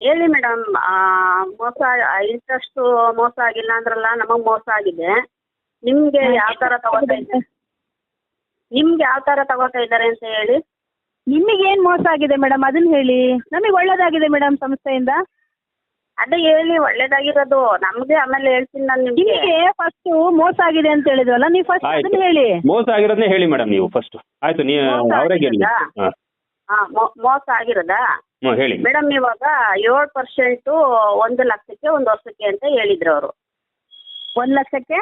ಹೇಳಿ ಮೇಡಮ್ ಮೋಸ ಇಂಟ್ರೆಸ್ಟು ಮೋಸ ಆಗಿಲ್ಲ ಅಂದ್ರಲ್ಲ ನಮಗೆ ಮೋಸ ಆಗಿದೆ. ನಿಮಗೆ ಯಾವ ಥರ ತಗೋತಾ ಇದ್ದಾರೆ ನಿಮ್ಗೆ ಯಾವ ಥರ ತಗೋತಾ ಇದ್ದಾರೆ ಅಂತ ಹೇಳಿ. ನಿಮಗೆ ಏನು ಮೋಸ ಆಗಿದೆ ಮೇಡಮ್ ಅದನ್ನ ಹೇಳಿ. ನಮಗೆ ಒಳ್ಳೇದಾಗಿದೆ ಮೇಡಮ್ ಸಂಸ್ಥೆಯಿಂದ. ಅದೇ ಹೇಳಿ ಒಳ್ಳೇದಾಗಿರೋದು. ನಮ್ಗೆ ಆಮೇಲೆ ಹೇಳ್ತೀನಿ ನಾನು ನಿಮಗೆ. ನಿಮಗೆ ಫಸ್ಟ್ ಮೋಸ ಆಗಿದೆ ಅಂತ ಹೇಳಿದ್ವಲ್ಲ ನೀವು ಫಸ್ಟ್ ಆಯ್ತು. ಅದನ್ನ ಹೇಳಿ. ಮೋಸ ಆಗಿರೋದನ್ನೇ ಹೇಳಿ ಮೇಡಮ್ ನೀವು ಫಸ್ಟ್ ಆಯ್ತು ನೀವು ಮೋಸ ಅವರೇ ಹೇಳಿ ಆಗಿರೋದಾ? ಹಾಂ. ಹಾಂ ಮೋಸ ಆಗಿರೋದಾ? ಹ್ಞೂ ಹೇಳಿ. ಮೇಡಮ್ ಇವಾಗ ಏಳು ಪರ್ಸೆಂಟು ಒಂದು ಲಕ್ಷಕ್ಕೆ ಒಂದು ವರ್ಷಕ್ಕೆ ಅಂತ ಹೇಳಿದ್ರು ಅವರು. ಒಂದು ಲಕ್ಷಕ್ಕೆ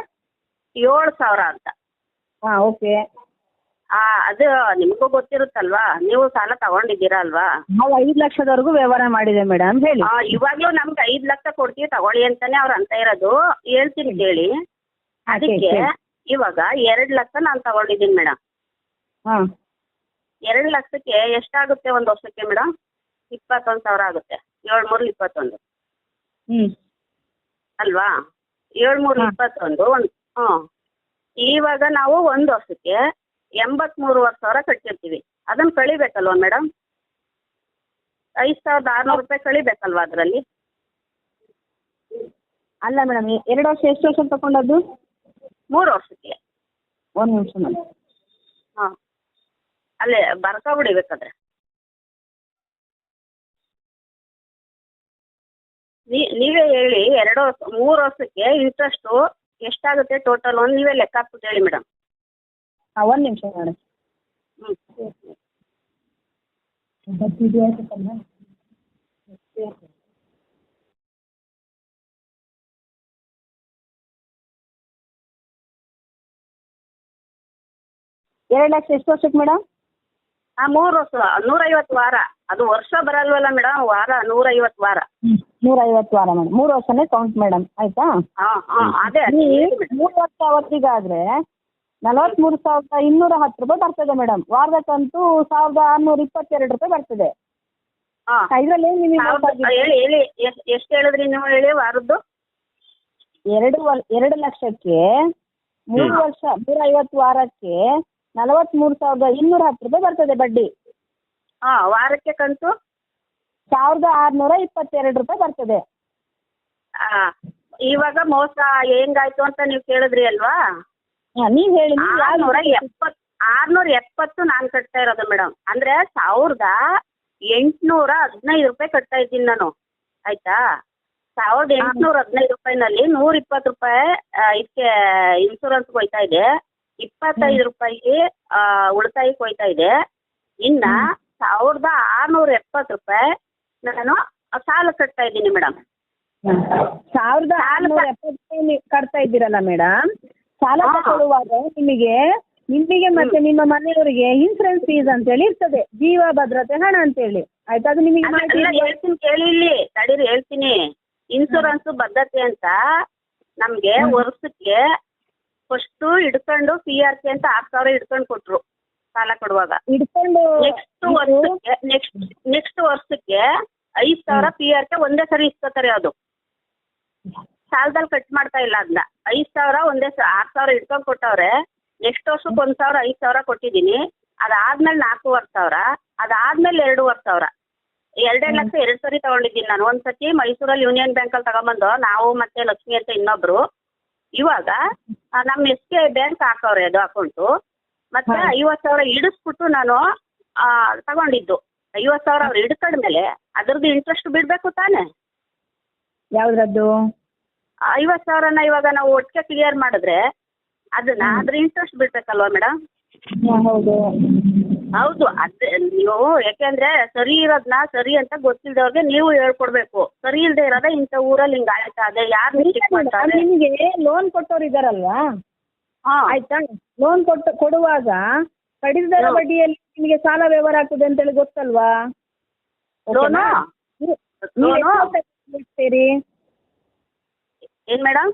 ಏಳು ಸಾವಿರ ಅಂತ. ಹಾಂ ಓಕೆ. ಆ, ಅದು ನಿಮಗೂ ಗೊತ್ತಿರುತ್ತಲ್ವಾ? ನೀವು ಸಾಲ ತಗೊಂಡಿದ್ದೀರಾ ಅಲ್ವಾ? ನಾವು ಐದು ಲಕ್ಷದವರೆಗೂ ವ್ಯವಹಾರ ಮಾಡಿದೆ ಮೇಡಮ್ ಹೇಳಿ. ಆ, ಇವಾಗ್ಲೂ ನಮ್ಗೆ ಐದು ಲಕ್ಷ ಕೊಡ್ತೀವಿ ತಗೊಳ್ಳಿ ಅಂತಾನೆ ಅವ್ರು ಅಂತ ಇರೋದು. ಹೇಳ್ತೀನಿ ಕೇಳಿ. ಅದಕ್ಕೆ ಇವಾಗ ಎರಡು ಲಕ್ಷ ನಾನು ತಗೊಂಡಿದ್ದೀನಿ ಮೇಡಮ್. ಹಾಂ. ಎರಡು ಲಕ್ಷಕ್ಕೆ ಎಷ್ಟಾಗುತ್ತೆ ಒಂದು ವರ್ಷಕ್ಕೆ ಮೇಡಮ್? ಇಪ್ಪತ್ತೊಂದು ಸಾವಿರ ಆಗುತ್ತೆ. ಏಳು ಮೂರು ಇಪ್ಪತ್ತೊಂದು. ಹ್ಞೂ ಅಲ್ವಾ? ಏಳು ಮೂರು. ಇಪ್ಪತ್ತೊಂದು ಒಂದು ಹ್ಞೂ. ಇವಾಗ ನಾವು ಒಂದು ವರ್ಷಕ್ಕೆ ಎಂಬತ್ಮೂರುವರೆ ಸಾವಿರ ಕಟ್ಟಿರ್ತೀವಿ ಅದನ್ನು ಕಳಿಬೇಕಲ್ವ ಮೇಡಮ್ ಐದು ಸಾವಿರದ ಆರುನೂರು ರೂಪಾಯಿ ಕಳಿಬೇಕಲ್ವಾ ಅದರಲ್ಲಿ? ಅಲ್ಲ ಮೇಡಮ್ ಎರಡು ವರ್ಷ ಎಷ್ಟು ವರ್ಷ ತಗೊಂಡದ್ದು ಮೂರು ವರ್ಷಕ್ಕೆ. ಒಂದು ನಿಮಿಷ ಮೇಡಮ್ ಹಾಂ ಅಲ್ಲೇ ಬರ್ಕೊಬಿಡಿ ಬೇಕಾದ್ರೆ. ನೀವೇ ಹೇಳಿ ಎರಡು ವರ್ಷ ಮೂರು ವರ್ಷಕ್ಕೆ ಇಂಟ್ರೆಸ್ಟು ಎಷ್ಟಾಗುತ್ತೆ ಟೋಟಲ್ ಒಂದು ನೀವೇ ಲೆಕ್ಕ ಹಾಕ್ಬಿಟ್ಟು ಹೇಳಿ ಮೇಡಮ್ ಹಾಂ ಒಂದು ನಿಮಿಷ ಮೇಡಮ್ ಹ್ಞೂ ಎರಡು ಲಕ್ಷ ಎಷ್ಟು ವರ್ಷಕ್ಕೆ ಮೇಡಮ್ ಹಾಂ ಮೂರು ವರ್ಷ ನೂರೈವತ್ತು ವಾರ. ಅದು ವರ್ಷ ಬರಲ್ವಲ್ಲ ಮೇಡಮ್ ವಾರ ನೂರೈವತ್ತು ವಾರ. ನೂರೈವತ್ತು ವಾರ ಮೇಡಮ್. ಮೂರು ವರ್ಷನೇ ಕೌಂಟ್ ಮೇಡಮ್. ಆಯ್ತಾ? ಅದೇ ಮೂರು ವರ್ಷ ಅವತ್ತಿಗಾದ್ರೆ ನಲವತ್ತ್ಮೂರು ಸಾವಿರದ ಇನ್ನೂರ ಹತ್ತು ರೂಪಾಯಿ ಬರ್ತದೆ ಮೇಡಮ್. ವಾರದ ಕಂತು ಸಾವಿರದ ಆರುನೂರ ಇಪ್ಪತ್ತೆರಡು ರೂಪಾಯಿ ಬರ್ತದೆ. ಇದರಲ್ಲಿ ನಿಮಗೆ ಹೇಳಿ ಹೇಳಿ ಎಷ್ಟು ಹೇಳಿದ್ರಿ ನೀವು ಹೇಳಿ ವಾರದ್ದು? ಎರಡು ಎರಡು ಲಕ್ಷಕ್ಕೆ ಮೂರು ವರ್ಷ ನೂರ ಐವತ್ತು ವಾರಕ್ಕೆ ನಲವತ್ತ್ಮೂರು ಸಾವಿರದ ಇನ್ನೂರ ಹತ್ತು ರೂಪಾಯಿ ಬರ್ತದೆ ಬಡ್ಡಿ. ಹಾಂ ವಾರಕ್ಕೆ ಕಂತು? ಸಾವಿರದ ಆರುನೂರ ಇಪ್ಪತ್ತೆರಡು ರೂಪಾಯಿ ಬರ್ತದೆ. ಆ, ಇವಾಗ ಮೋಸ ಹೆಂಗಾಯ್ತು ಅಂತ ನೀವು ಕೇಳಿದ್ರಿ ಅಲ್ವಾ? ನೀವ್ ನೀವು ಹೇಳಿ ನೀವು ಆರ್ನೂರ ಎಪ್ಪತ್ ಆರ್ನೂರ ಎಪ್ಪತ್ತು ನಾನು ಕಟ್ತಾ ಇರೋದು ಮೇಡಮ್ ಅಂದ್ರೆ ಸಾವಿರದ ಎಂಟ್ನೂರ ಹದಿನೈದು ರೂಪಾಯಿ ಕಟ್ತಾ ಇದ್ದೀನಿ ನಾನು. ಆಯ್ತಾ? ಸಾವಿರದ ಎಂಟುನೂರ ಹದಿನೈದು ರೂಪಾಯಿನಲ್ಲಿ ನೂರ ಇಪ್ಪತ್ತು ರೂಪಾಯಿ ಇದಕ್ಕೆ ಇನ್ಶೂರೆನ್ಸ್ ಹೋಯ್ತಾ ಇದೆ. ಇಪ್ಪತ್ತೈದು ರೂಪಾಯಿ ಉಳಿತಾಯಕ್ಕೆ ಹೋಯ್ತಾ ಇದೆ. ಇನ್ನ ಸಾವಿರದ ಆರ್ನೂರ ಎಪ್ಪತ್ತು ರೂಪಾಯಿ ನಾನು ಸಾಲ ಕಟ್ತಾ ಇದ್ದೀನಿ ಮೇಡಮ್ ಸಾವಿರದ ಆರುನೂರ ಎಪ್ಪತ್ತು ರೂಪಾಯಿ ನೀವು ಕಟ್ತಾ ಇದ್ದೀರಲ್ಲ ಮೇಡಮ್ ಸಾಲ. ತಗೊಳ್ಳುವಾಗ ನಿಮಗೆ ನಿಮಗೆ ಮತ್ತೆ ನಿಮ್ಮ ಮನೆಯವರಿಗೆ ಇನ್ಸೂರೆನ್ಸ್ ಫೀಸ್ ಅಂತ ಹೇಳಿ ಇರ್ತದೆ. ಜೀವ ಭದ್ರತೆ ಹಣ ಅಂತ ಹೇಳಿ. ಆಯ್ತಾ? ಅದು ನಿಮಗೆ ಮಾಹಿತಿ ಇದೆಯಾ? ಹೇಳ್ತೀನಿ ಕೇಳಿ ಇಲ್ಲಿ. ತಡೀರಿ ಹೇಳ್ತೀನಿ. ಇನ್ಸೂರೆನ್ಸ್ ಬದ್ಧತೆ ಅಂತ ನಮ್ಗೆ ವರ್ಷಕ್ಕೆ ಫಸ್ಟ್ ಹಿಡ್ಕೊಂಡು ಪಿ ಆರ್ ಸಿ ಅಂತ ಆರ್ ಸಾವಿರ ಹಿಡ್ಕೊಂಡು ಕೊಟ್ರು. ಸಾಲ ಕೊಡುವಾಗ. ಹಿಡ್ಕೊಂಡು ನೆಕ್ಸ್ಟ್ ವರ್ಷಕ್ಕೆ ನೆಕ್ಸ್ಟ್ ನೆಕ್ಸ್ಟ್ ವರ್ಷಕ್ಕೆ ಐದ್ ಸಾವಿರ ಪಿ ಆರ್ ಕೆ ಒಂದೇ ಸರಿ ಇಸ್ಕೋತಾರೆ ಅದು. ಸಾಲದಲ್ಲಿ ಕಟ್ ಮಾಡ್ತಾ ಇಲ್ಲ ಅದನ್ನ ಐದ್ ಸಾವಿರ ಒಂದೇ ಆರ್ ಸಾವಿರ ಇಟ್ಕೊಂಡ್ ಕೊಟ್ಟವ್ರೆ ನೆಕ್ಸ್ಟ್ ವರ್ಷಕ್ಕೆ ಒಂದ್ ಸಾವಿರ ಐದ್ ಸಾವಿರ ಕೊಟ್ಟಿದ್ದೀನಿ. ಅದಾದ್ಮೇಲೆ ನಾಲ್ಕೂವರೆ ಸಾವಿರ ಅದಾದ್ಮೇಲೆ ಎರಡೂವರೆ ಸಾವಿರ. ಎರಡೇ ಲಕ್ಷ ಎರಡ್ ಸರಿ ತಗೊಂಡಿದ್ದೀನಿ ನಾನು. ಒಂದ್ಸತಿ ಮೈಸೂರಲ್ಲಿ ಯೂನಿಯನ್ ಬ್ಯಾಂಕ್ ಅಲ್ಲಿ ತಗೊಂಬಂದು ನಾವು ಮತ್ತೆ ಲಕ್ಷ್ಮಿ ಅಂತ ಇನ್ನೊಬ್ರು. ಇವಾಗ ನಮ್ ನಮ್ಮ ಎಸ್ ಬಿ ಐ ಬ್ಯಾಂಕ್ ಹಾಕವ್ರೆ ಅದು ಅಕೌಂಟು. ಮತ್ತೆ ಐವತ್ ಐವತ್ತು ಸಾವಿರ ಇಡಿಸ್ಬಿಟ್ಟು ನಾನು ಆ, ತಗೊಂಡಿದ್ದು. ಐವತ್ತು ಸಾವಿರ ಅವ್ರು ಹಿಡ್ಕೊಂಡ್ಮೇಲೆ ಅದ್ರದ್ದು ಇಂಟ್ರೆಸ್ಟ್ ಬಿಡ್ಬೇಕು ತಾನೆ. ಯಾವ್ದ್ರದ್ದು? ಐವತ್ತು ಸಾವಿರನ ಇವಾಗ ನಾವು ಒಟ್ಟಿಗೆ ಕ್ಲಿಯರ್ ಮಾಡಿದ್ರೆ ಅದನ್ನ ಅದ್ರ ಇಂಟ್ರೆಸ್ಟ್ ಬಿಡ್ಬೇಕಲ್ವಾ ಮೇಡಮ್ ಹೌದು. ಹೌದು ಅದೇ ನೀವು ಯಾಕೆಂದ್ರೆ ಸರಿ ಇರೋದನ್ನ ಸರಿ ಅಂತ ಗೊತ್ತಿಲ್ದವ್ರಿಗೆ ನೀವು ಹೇಳ್ಕೊಡ್ಬೇಕು. ಸರಿ ಇಲ್ದೇ ಇರೋದ ಇಂಥ ಊರಲ್ಲಿ ಹಿಂಗ್ ಆಯ್ತಾ? ಅದೇ ಯಾರು ನಿಮಗೆ ಲೋನ್ ಕೊಟ್ಟವ್ರು ಇದಾರಲ್ವಾ? ಆಯ್ತಾ? ಲೋನ್ ಕೊಟ್ಟು ಕೊಡುವಾಗ ಕಡಿತದ ಬಡ್ಡಿಯಲ್ಲಿ ನಿಮಗೆ ಸಾಲ ವ್ಯವಹಾರ ಆಗ್ತದೆ ಅಂತೇಳಿ ಗೊತ್ತಲ್ವಾ? ಲೋನು ಓಕೆನಾ? ನೀವು- ನೀವು ಲೋನು? ಎಷ್ಟು ವರ್ಷ ಸೇರಿ? ಏನ್ ಮೇಡಮ್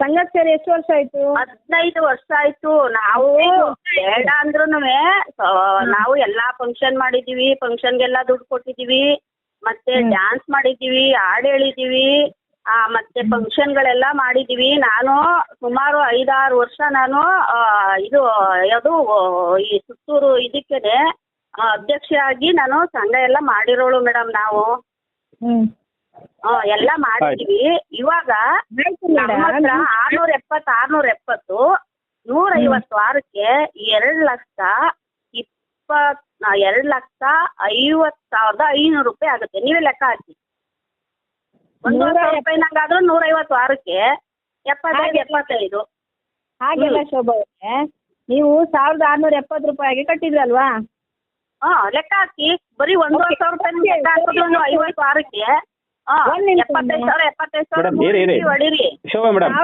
ಸಂಘಕ್ಕೆ ಸೇರಿ ಎಷ್ಟು ವರ್ಷ ಆಯ್ತು? ಹದಿನೈದು ವರ್ಷ ಆಯ್ತು. ನಾವು ಬೇಡ ಅಂದ್ರೂ ನಾವು ಎಲ್ಲಾ ಫಂಕ್ಷನ್ ಮಾಡಿದೀವಿ ಫಂಕ್ಷನ್ಗೆಲ್ಲ ದುಡ್ಡು ಕೊಟ್ಟಿದೀವಿ ಮತ್ತೆ ಡ್ಯಾನ್ಸ್ ಮಾಡಿದೀವಿ ಹಾಡ್ ಹೇಳಿದೀವಿ ಆ ಮತ್ತೆ ಫಂಕ್ಷನ್ಗಳೆಲ್ಲ ಮಾಡಿದೀವಿ. ನಾನು ಸುಮಾರು ಐದಾರು ವರ್ಷ ನಾನು ಆ, ಇದು ಯಾವುದು ಈ ಸುತ್ತೂರು ಇದಕ್ಕೇನೆ ಅಧ್ಯಕ್ಷೆಯಾಗಿ ನಾನು ಸಂಘ ಎಲ್ಲ ಮಾಡಿರೋಳು ಮೇಡಮ್ ನಾವು. ಎಲ್ಲ ಮಾಡಿದೀವಿ. ಇವಾಗ ಆರ್ನೂರ ಎಪ್ಪತ್ತು ಆರ್ನೂರ ಎಪ್ಪತ್ತು ನೂರ ಐವತ್ತು ವಾರಕ್ಕೆ ಎರಡು ಲಕ್ಷ ಇಪ್ಪತ್ ಎರಡು ಲಕ್ಷ ಐವತ್ ಸಾವಿರದ ಐನೂರು ರೂಪಾಯಿ ಆಗುತ್ತೆ. ನೀವೇ ಲೆಕ್ಕ ಹಾಕಿ. ಒಂದು ರೂಪಾಯಿನಾಗಾದ್ರೂ ವಾರಕ್ಕೆ ಎಪ್ಪತ್ತೈದು ಹಾಗೆ. ಎಪ್ಪತ್ತೈದು. ಹಾಗೆಲ್ಲ ಶೋಭಾ ಅವರೇ ನೀವು ಸಾವಿರದ ಆರ್ನೂರ ಎಪ್ಪತ್ತು ರೂಪಾಯಿಗೆ ಕಟ್ಟಿದ್ರಲ್ವಾ? ಹಾ ಲೆಕ್ಕ ಹಾಕಿ. ಬರೀ ಒಂದೂವರೆ ಸಾವಿರ ರೂಪಾಯಿ ನಿಮ್ಗೆ ಲೆಕ್ಕ ಹಾಕಿದ್ರು ಐವತ್ತು ವಾರಕ್ಕೆ. ಎಪ್ಪತ್ತೈದು ಸಾವಿರ ಎಪ್ಪತ್ತೈದು ಸಾವಿರ. ಹೊಡೀರಿ. ಶೋಭಾ ಮೇಡಮ್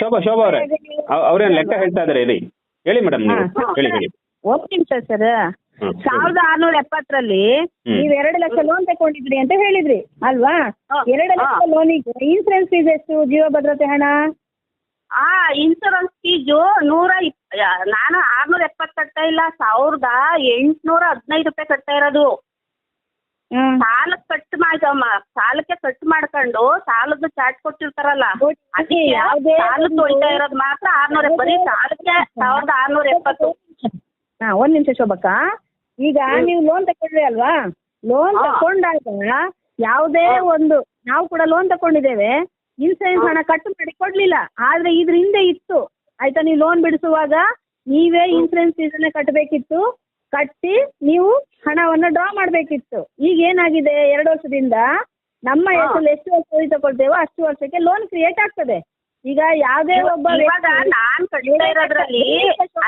ಶೋಭಾ ಶೋಭಾ ಅವರೇ. ಅವ್ರೇನು ಲೆಕ್ಕ ಹೇಳ್ತಾ ಇದಾರೆ ಹೇಳಿ ಮೇಡಮ್ ನೀವು. ಹೇಳಿ ಹೇಳಿ. ಒಂದ್ ನಿಮಿಷ ಸರ್. ಸಾವಿರದ ಆರ್ನೂರ ಎಪ್ಪತ್ತರಲ್ಲಿ. ನೀವ್ ಎರಡು ಲಕ್ಷ ಲೋನ್ ತಕೊಂಡಿದ್ರಿ ಅಂತ ಹೇಳಿದ್ರಿ ಅಲ್ವಾ? ಎರಡು ಲಕ್ಷ ಲೋನ್ ಲೋನಿಗೆ ಇನ್ಸೂರೆನ್ಸ್ ಫೀಸ್ ಎಷ್ಟು ಜೀವ ಭದ್ರತೆ ಹಣ? ಆ ಇನ್ಸೂರೆನ್ಸ್ ಫೀಸು ನೂರ ಇಪ್ ನಾನು ಆರ್ನೂರ ಎಪ್ಪತ್ತು ಕಟ್ತಾ ಇಲ್ಲ ಸಾವಿರದ ಎಂಟ್ನೂರ ಹದಿನೈದು ರೂಪಾಯಿ ಕಟ್ತಾ ಇರೋದು. ಸಾಲ ಸಾಲಕ್ಕೆ ಕಟ್ ಮಾಡ್ಕಮ್ಮ ಸಾಲಕ್ಕೆ ಕಟ್ ಮಾಡ್ಕೊಂಡು ಸಾಲದ ಚಾರ್ಜ್ ಕೊಟ್ಟಿರ್ತಾರಲ್ಲ ಅದಕ್ಕೆ ಹೊಯ್ತಾ ಇರೋದು ಮಾತ್ರ ಆರ್ನೂರ ಬರೀ ಸಾಲಕ್ಕೆ ಸಾವಿರದ ಆರ್ನೂರ ಎಪ್ಪತ್ತು. ಹಾ ಒಂದ್ ನಿಮಿಷ ಶೋಭಕ್ಕ. ಈಗ ನೀವು ಲೋನ್ ತಗೊಂಡ್ರಿ ಅಲ್ವಾ? ಲೋನ್ ತಕೊಂಡಾಗ ಯಾವುದೇ ಒಂದು ನಾವು ಕೂಡ ಲೋನ್ ತಕೊಂಡಿದ್ದೇವೆ. ಇನ್ಸೂರೆನ್ಸ್ ಹಣ ಕಟ್ ಮಾಡಿ ಕೊಡ್ಲಿಲ್ಲ. ಆದ್ರೆ ಇದ್ರ ಹಿಂದೆ ಇತ್ತು. ಆಯ್ತಾ ನೀವು ಲೋನ್ ಬಿಡಿಸುವಾಗ ನೀವೇ ಇನ್ಸೂರೆನ್ಸ್ ಫೀಸನ್ನ ಕಟ್ಟಬೇಕಿತ್ತು ಕಟ್ಟಿ ನೀವು ಹಣವನ್ನ ಡ್ರಾ ಮಾಡ್ಬೇಕಿತ್ತು. ಈಗ ಏನಾಗಿದೆ? ಎರಡು ವರ್ಷದಿಂದ ನಮ್ಮ ಹೆಸರು ಹೆಸರಲ್ಲಿ ಎಷ್ಟು ವರ್ಷ ತಗೊಳ್ತೇವೋ ಅಷ್ಟು ವರ್ಷಕ್ಕೆ ಲೋನ್ ಕ್ರಿಯೇಟ್ ಆಗ್ತದೆ. ಈಗ ಯಾವ್ದೇ ಒಬ್ಬ ಇವಾಗ ನಾನ್ ಕಟ್ತಾ ಇರೋದ್ರಲ್ಲಿ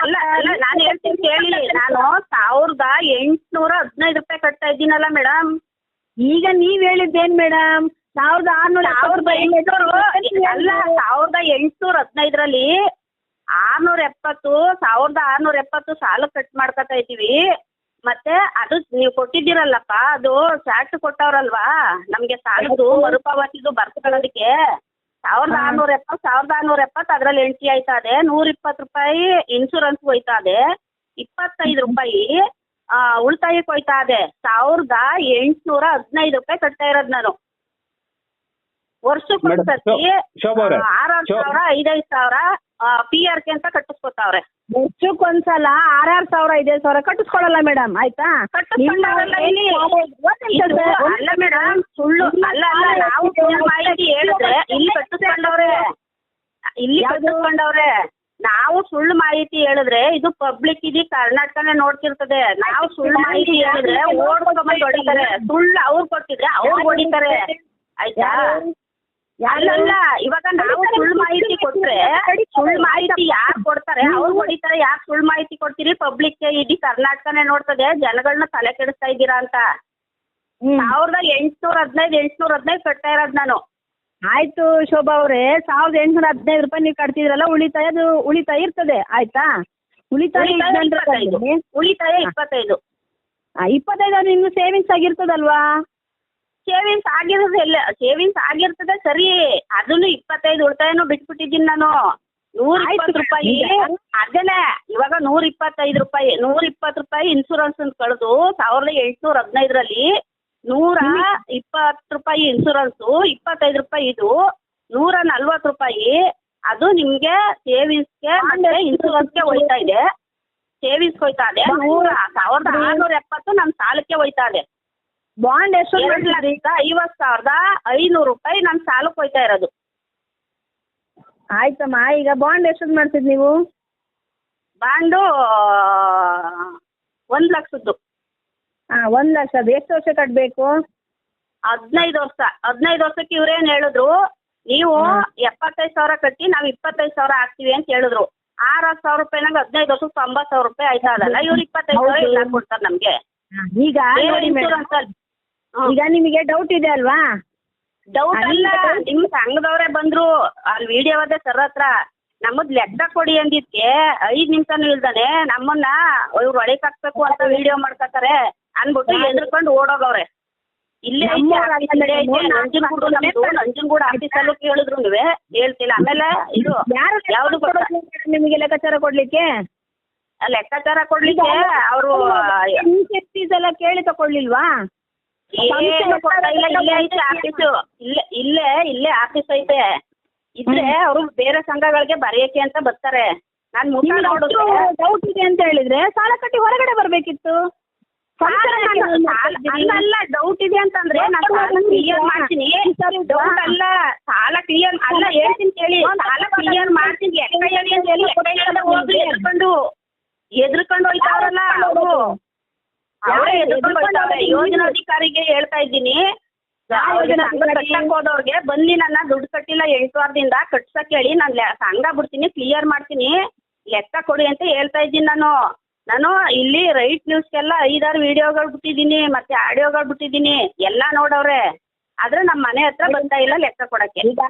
ಅಲ್ಲ ಅಲ್ಲ ನಾನು ಹೇಳ್ತೀನಿ ಕೇಳಿ. ನಾನು ಸಾವಿರದ ಎಂಟ್ನೂರ ಹದಿನೈದು ರೂಪಾಯಿ ಕಟ್ತಾ ಇದ್ದೀನಲ್ಲ ಮೇಡಮ್ ಈಗ ನೀವ್ ಹೇಳಿದ್ದೇನ್ ಮೇಡಮ್ ಸಾವಿರದ ಆರ್ನೂರ ಸಾವಿರದ ಎಂಟ್ನೂರು ಅಲ್ಲ ಸಾವಿರದ ಎಂಟ್ನೂರ ಹದಿನೈದರಲ್ಲಿ ಆರ್ನೂರ ಎಪ್ಪತ್ತು ಸಾವಿರದ ಆರ್ನೂರ ಎಪ್ಪತ್ತು ಸಾಲ ಕಟ್ ಮಾಡ್ಕೊತಾ ಇದ್ದೀವಿ. ಮತ್ತೆ ಅದು ನೀವು ಕೊಟ್ಟಿದ್ದೀರಲ್ಲಪ್ಪ ಅದು ಚಾರ್ಟ್ ಕೊಟ್ಟವ್ರಲ್ವಾ? ನಮ್ಗೆ ಸಾಲದ್ದು ಮರುಪಾವತಿದು ಬರ್ಸ್ಕೊಳ್ಳೋದಕ್ಕೆ. ಸಾವಿರದ. ಆರ್ನೂರ ಎಪ್ಪತ್ತು ಸಾವಿರದ ಆರ್ನೂರ ಎಪ್ಪತ್ತು ಅದ್ರಲ್ಲಿ ಎಲ್ ಆಯ್ತಾ ಆಯ್ತದೆ. ನೂರ ಇಪ್ಪತ್ತು ರೂಪಾಯಿ ಇನ್ಶೂರೆನ್ಸ್ ಹೋಯ್ತಾ ಇದೆ ಇಪ್ಪತ್ತೈದು ರೂಪಾಯಿ ಆ, ಉಳಿತಾಯಕ್ಕೆ ಹೋಯ್ತದೆ. ಸಾವಿರದ ಎಂಟ್ನೂರ ಹದಿನೈದು ರೂಪಾಯಿ ಕಟ್ತಾ ಇರೋದು ನಾನು. ವರ್ಷಕ್ಕೆ ಮೇಡಮ್, ಒಂದ್ಸತಿ ಶೋಭಾ ಅವರೇ ಆರಾರು ಸಾವಿರ ಐದೈದು ಸಾವಿರ ಪಿ ಆರ್ ಕೆ ಅಂತ ಕಟ್ಟಿಸ್ಕೊತಾವ್ರೆ. ಆರ್ ಆರಾರು ಸಾವಿರ ಐದೈದು ಸಾವಿರ ಕಟ್ಟಿಸ್ಕೊಳಲ್ಲ ಮೇಡಮ್ ಆಯ್ತಾ? ಇಲ್ಲಿ ಅಲ್ಲ ಮೇಡಮ್ ಸುಳ್ಳು. ಅಲ್ಲ ಅಲ್ಲ ನಾವು ಸುಳ್ಳು ಮಾಹಿತಿ ಹೇಳಿದ್ರೆ ಇಲ್ಲಿ ಕಟ್ಟಿಸ್ಕೊಂಡವ್ರೆ. ಇಲ್ಲಿ? ಕಟ್ಟಿಸ್ಕೊಂಡವ್ರೆ. ನಾವು ಸುಳ್ಳು ಮಾಹಿತಿ ಹೇಳಿದ್ರೆ ಇದು ಪಬ್ಲಿಕ್ ಇದೆ ಕರ್ನಾಟಕನೇ ನೋಡ್ತಿರ್ತದೆ. ನಾವು ಸುಳ್ಳು ಮಾಹಿತಿ ಹೇಳಿದ್ರೆ ಓಡ್ಕೊಂಡ್ಬಂದು ಹೊಡಿತಾರೆ. ಸುಳ್ಳು ಅವ್ರು ಕೊಟ್ಟಿದ್ರೆ ಅವ್ರು ಹೊಡಿತಾರೆ. ಆಯ್ತಾ? ಅಲ್ಲಲ್ಲ ಇವಾಗ ನಾವು ಸುಳ್ಳು ಮಾಹಿತಿ ಕೊಟ್ರೆ ಸುಳ್ಳು ಮಾಹಿತಿ ಯಾರು ಕೊಡ್ತಾರೆ? ಅವ್ರು ಹೊಡಿತಾರೆ ಯಾಕೆ ಸುಳ್ಳು ಮಾಹಿತಿ ಕೊಡ್ತೀರಿ ಪಬ್ಲಿಕ್ ಇಡೀ ಕರ್ನಾಟಕನೇ ನೋಡ್ತದೆ ಜನಗಳನ್ನ ತಲೆ ಕೆಡಿಸ್ತಾ ಇದ್ದೀರಾ ಅಂತ. ಸಾವಿರದ ಎಂಟ್ನೂರ ಹದಿನೈದು ಎಂಟ್ನೂರ ಹದಿನೈದು ಕಟ್ತಾ ಇರೋದು ನಾನು. ಆಯ್ತು ಶೋಭಾ ಅವರೇ ಸಾವಿರದ ಎಂಟುನೂರ ಹದಿನೈದು ರೂಪಾಯಿ ನೀವು ಕಟ್ತಿದ್ರಲ್ಲ ಉಳಿತಾಯ ಅದು ಉಳಿತಾಯ ಇರ್ತದೆ ಆಯ್ತಾ? ಉಳಿತಾಯ ಉಳಿತಾಯ ಇಪ್ಪತ್ತೈದು. ಉಳಿತಾಯ ಇಪ್ಪತ್ತೈದು. ಇನ್ನು ಸೇವಿಂಗ್ಸ್ ಆಗಿರ್ತದಲ್ವಾ? ಸೇವಿಂಗ್ಸ್ ಆಗಿರೋದು ಎಲ್ಲ ಸೇವಿಂಗ್ಸ್ ಆಗಿರ್ತದೆ ಸರಿ ಅದನ್ನು ಇಪ್ಪತ್ತೈದು ಉಳಿತಾಯನೂ ಬಿಟ್ಬಿಟ್ಟಿದ್ದೀನಿ ನಾನು. ನೂರ ಆಯ್ತು ರೂಪಾಯಿ ಅದನ್ನೇ ಇವಾಗ ನೂರ ಇಪ್ಪತ್ತೈದು ರೂಪಾಯಿ ನೂರ ಇಪ್ಪತ್ತು ರೂಪಾಯಿ ಇನ್ಸೂರೆನ್ಸ್ ಅಂತ ಕಳೆದು ಸಾವಿರದ ಎಂಟುನೂರ ಹದಿನೈದರಲ್ಲಿ ನೂರ ಇಪ್ಪತ್ತು ರೂಪಾಯಿ ಇನ್ಸೂರೆನ್ಸು ಇಪ್ಪತ್ತೈದು ರೂಪಾಯಿ ಇದು ನೂರ ನಲ್ವತ್ತು ರೂಪಾಯಿ ಅದು ನಿಮಗೆ ಸೇವಿಂಗ್ಸ್ಗೆ ಮತ್ತೆ ಇನ್ಸೂರೆನ್ಸ್ಗೆ ಹೋಯ್ತಾ ಇದೆ. ಸೇವಿಂಗ್ಸ್ ಹೋಯ್ತಾ ಇದೆ. ನೂರ ಸಾವಿರದ ಆರುನೂರ ಎಪ್ಪತ್ತು ನಮ್ಮ ಸಾಲಕ್ಕೆ ಹೋಯ್ತಾ ಇದೆ. ಬಾಂಡ್ ಎಷ್ಟು ಎರಡು ಲಕ್ಷ ಐವತ್ತು ಸಾವಿರದ ಐನೂರು ರೂಪಾಯಿ ನಮ್ ಸಾಲಕ್ಕೆ ಹೋಯ್ತಾ ಇರೋದು. ಆಯ್ತಮ್ಮ ಈಗ ಬಾಂಡ್ ಎಷ್ಟೊಂದು ಮಾಡ್ತಿದ್ ನೀವು? ಬಾಂಡು ಒಂದ್ ಲಕ್ಷದ್ದು. ಹಾ ಒಂದ್ ಲಕ್ಷ ಅದು ಎಷ್ಟು ವರ್ಷ ಕಟ್ಟಬೇಕು ಹದಿನೈದು ವರ್ಷ. ಹದಿನೈದು ವರ್ಷಕ್ಕೆ ಇವ್ರೇನ್ ಹೇಳಿದ್ರು? ನೀವು ಎಪ್ಪತ್ತೈದು ಸಾವಿರ ಕಟ್ಟಿ ನಾವು ಇಪ್ಪತ್ತೈದು ಸಾವಿರ ಹಾಕ್ತೀವಿ ಅಂತ ಹೇಳಿದ್ರು. ಆರ್ ಹತ್ತು ಸಾವಿರ ರೂಪಾಯಿನಾಗ ಹದಿನೈದು ವರ್ಷಕ್ಕೆ ತೊಂಬತ್ತು ಸಾವಿರ ರೂಪಾಯಿ ಆಯ್ತಾ ಅದಲ್ಲ ಇವ್ರು ಇಪ್ಪತ್ತೈದು ಸಾವಿರ ಇಲ್ಲ ಕೊಡ್ತಾರೆ ನಮಗೆ. ಈಗ ಇನ್ಶೂರೆನ್ಸ್ ಈಗ ನಿಮಗೆ ಡೌಟ್ ಇದೆ ಅಲ್ವಾ? ಡೌಟ್ ಅಲ್ಲ. ನಿಮ್ ಸಂಘದವ್ರೆ ಬಂದ್ರು ಅಲ್ಲಿ ವಿಡಿಯೋ ಅದೇ ಸರ್ ಹತ್ರ ನಮ್ಮದ್ ಲೆಕ್ಕ ಕೊಡಿ ಅಂದಿದ್ಕೆ ಐದ್ ನಿಮಿಷನೂ ಇಲ್ದಾನೆ ನಮ್ಮನ್ನ ಇವ್ರು ಒಳಕ್ ಹಾಕ್ಬೇಕು ಅಂತ ವಿಡಿಯೋ ಮಾಡ್ಕೊತಾರೆ ಅನ್ಬಿಟ್ಟು ಹೆದ್ರಕೊಂಡ್ ಓಡೋಗವ್ರೆ. ಇಲ್ಲೇ ನಂಜನಗೂಡು ಆಫೀಸಲ್ಲೂ ಕೇಳಿದ್ರು ನೀವೇ ಹೇಳ್ತಿಲ್ಲ ಆಮೇಲೆ ಇದು ಯಾರು ಯಾವ್ದು ನಿಮಗೆ ಲೆಕ್ಕಾಚಾರ ಕೊಡ್ಲಿಕ್ಕೆ? ಆ ಲೆಕ್ಕಾಚಾರ ಕೊಡ್ಲಿಕ್ಕೆ ಅವರು ಎಲ್ಲ ಕೇಳಿ ತಗೊಳ್ಳಿಲ್ವಾ? ಆಫೀಸು ಇಲ್ಲೇ ಇಲ್ಲೇ ಇಲ್ಲೇ ಆಫೀಸ್ ಐತೆ. ಇದ್ರೆ ಅವರು ಬೇರೆ ಸಂಘಗಳಿಗೆ ಬರೆಯಕ್ಕೆ ಅಂತ ಬರ್ತಾರೆ. ನಾನ್ ಮುಖ ನೋಡಿದ್ರೆ ಡೌಟ್ ಇದೆ ಅಂತ ಹೇಳಿದ್ರೆ ಸಾಲ ಕಟ್ಟಿ ಹೊರಗಡೆ ಬರ್ಬೇಕಿತ್ತು. ಅಲ್ಲ ಡೌಟ್ ಇದೆ ಅಂತಂದ್ರೆ ನಾನು ಕ್ಲಿಯರ್ ಮಾಡ್ತೀನಿ. ಡೌಟ್ ಅಲ್ಲ ಸಾಲ ಕ್ಲಿಯರ್ ಅಲ್ಲ ಹೇಳ್ತೀನಿ ಕೇಳಿ. ಸಾಲ ಕ್ಲಿಯರ್ ಮಾಡ್ತೀನಿ. ಲೆಕ್ಕ ಹೇಳಿ ಅಂತ ಹೇಳಿ ಹೋಗ್ಲಿ ಎದ್ಕೊಂಡು ಎದ್ರಕೊಂಡು ಹೋಯ್ತಾವ್ರಲ್ಲ ಅವರು. ಅವರೇ ಎದ್ರಕೊಂಡು ಹೋಯ್ತಾವ್ರೆ ಯೋಜನಾಧಿಕಾರಿಗೆ ಹೇಳ್ತಾ ಇದ್ದೀನಿ. ಹೋದವ್ರಿಗೆ ಬನ್ನಿ ನನ್ನ ದುಡ್ಡು ಕಟ್ಟಿಲ್ಲ ಎಂಟು ವಾರದಿಂದ ಕಟ್ಸಕ್ ಹೇಳಿ ನಾನು ಸಂಘ ಬಿಡ್ತೀನಿ ಕ್ಲಿಯರ್ ಮಾಡ್ತೀನಿ. ಲೆಕ್ಕ ಕೊಡಿ ಅಂತ ಹೇಳ್ತಾ ಇದ್ದೀನಿ ನಾನು. ನಾನು ಇಲ್ಲಿ ರೈಟ್ ನ್ಯೂಸ್ಗೆಲ್ಲ ಐದಾರು ವಿಡಿಯೋಗಳು ಬಿಟ್ಟಿದ್ದೀನಿ ಮತ್ತೆ ಆಡಿಯೋಗಳು ಬಿಟ್ಟಿದ್ದೀನಿ ಎಲ್ಲ ನೋಡವ್ರೆ. ಆದ್ರೆ ನಮ್ಮ ಮನೆ ಹತ್ರ ಬರ್ತಾ ಇಲ್ಲ ಲೆಕ್ಕ ಕೊಡಕ್ಕೆ. ಈಗ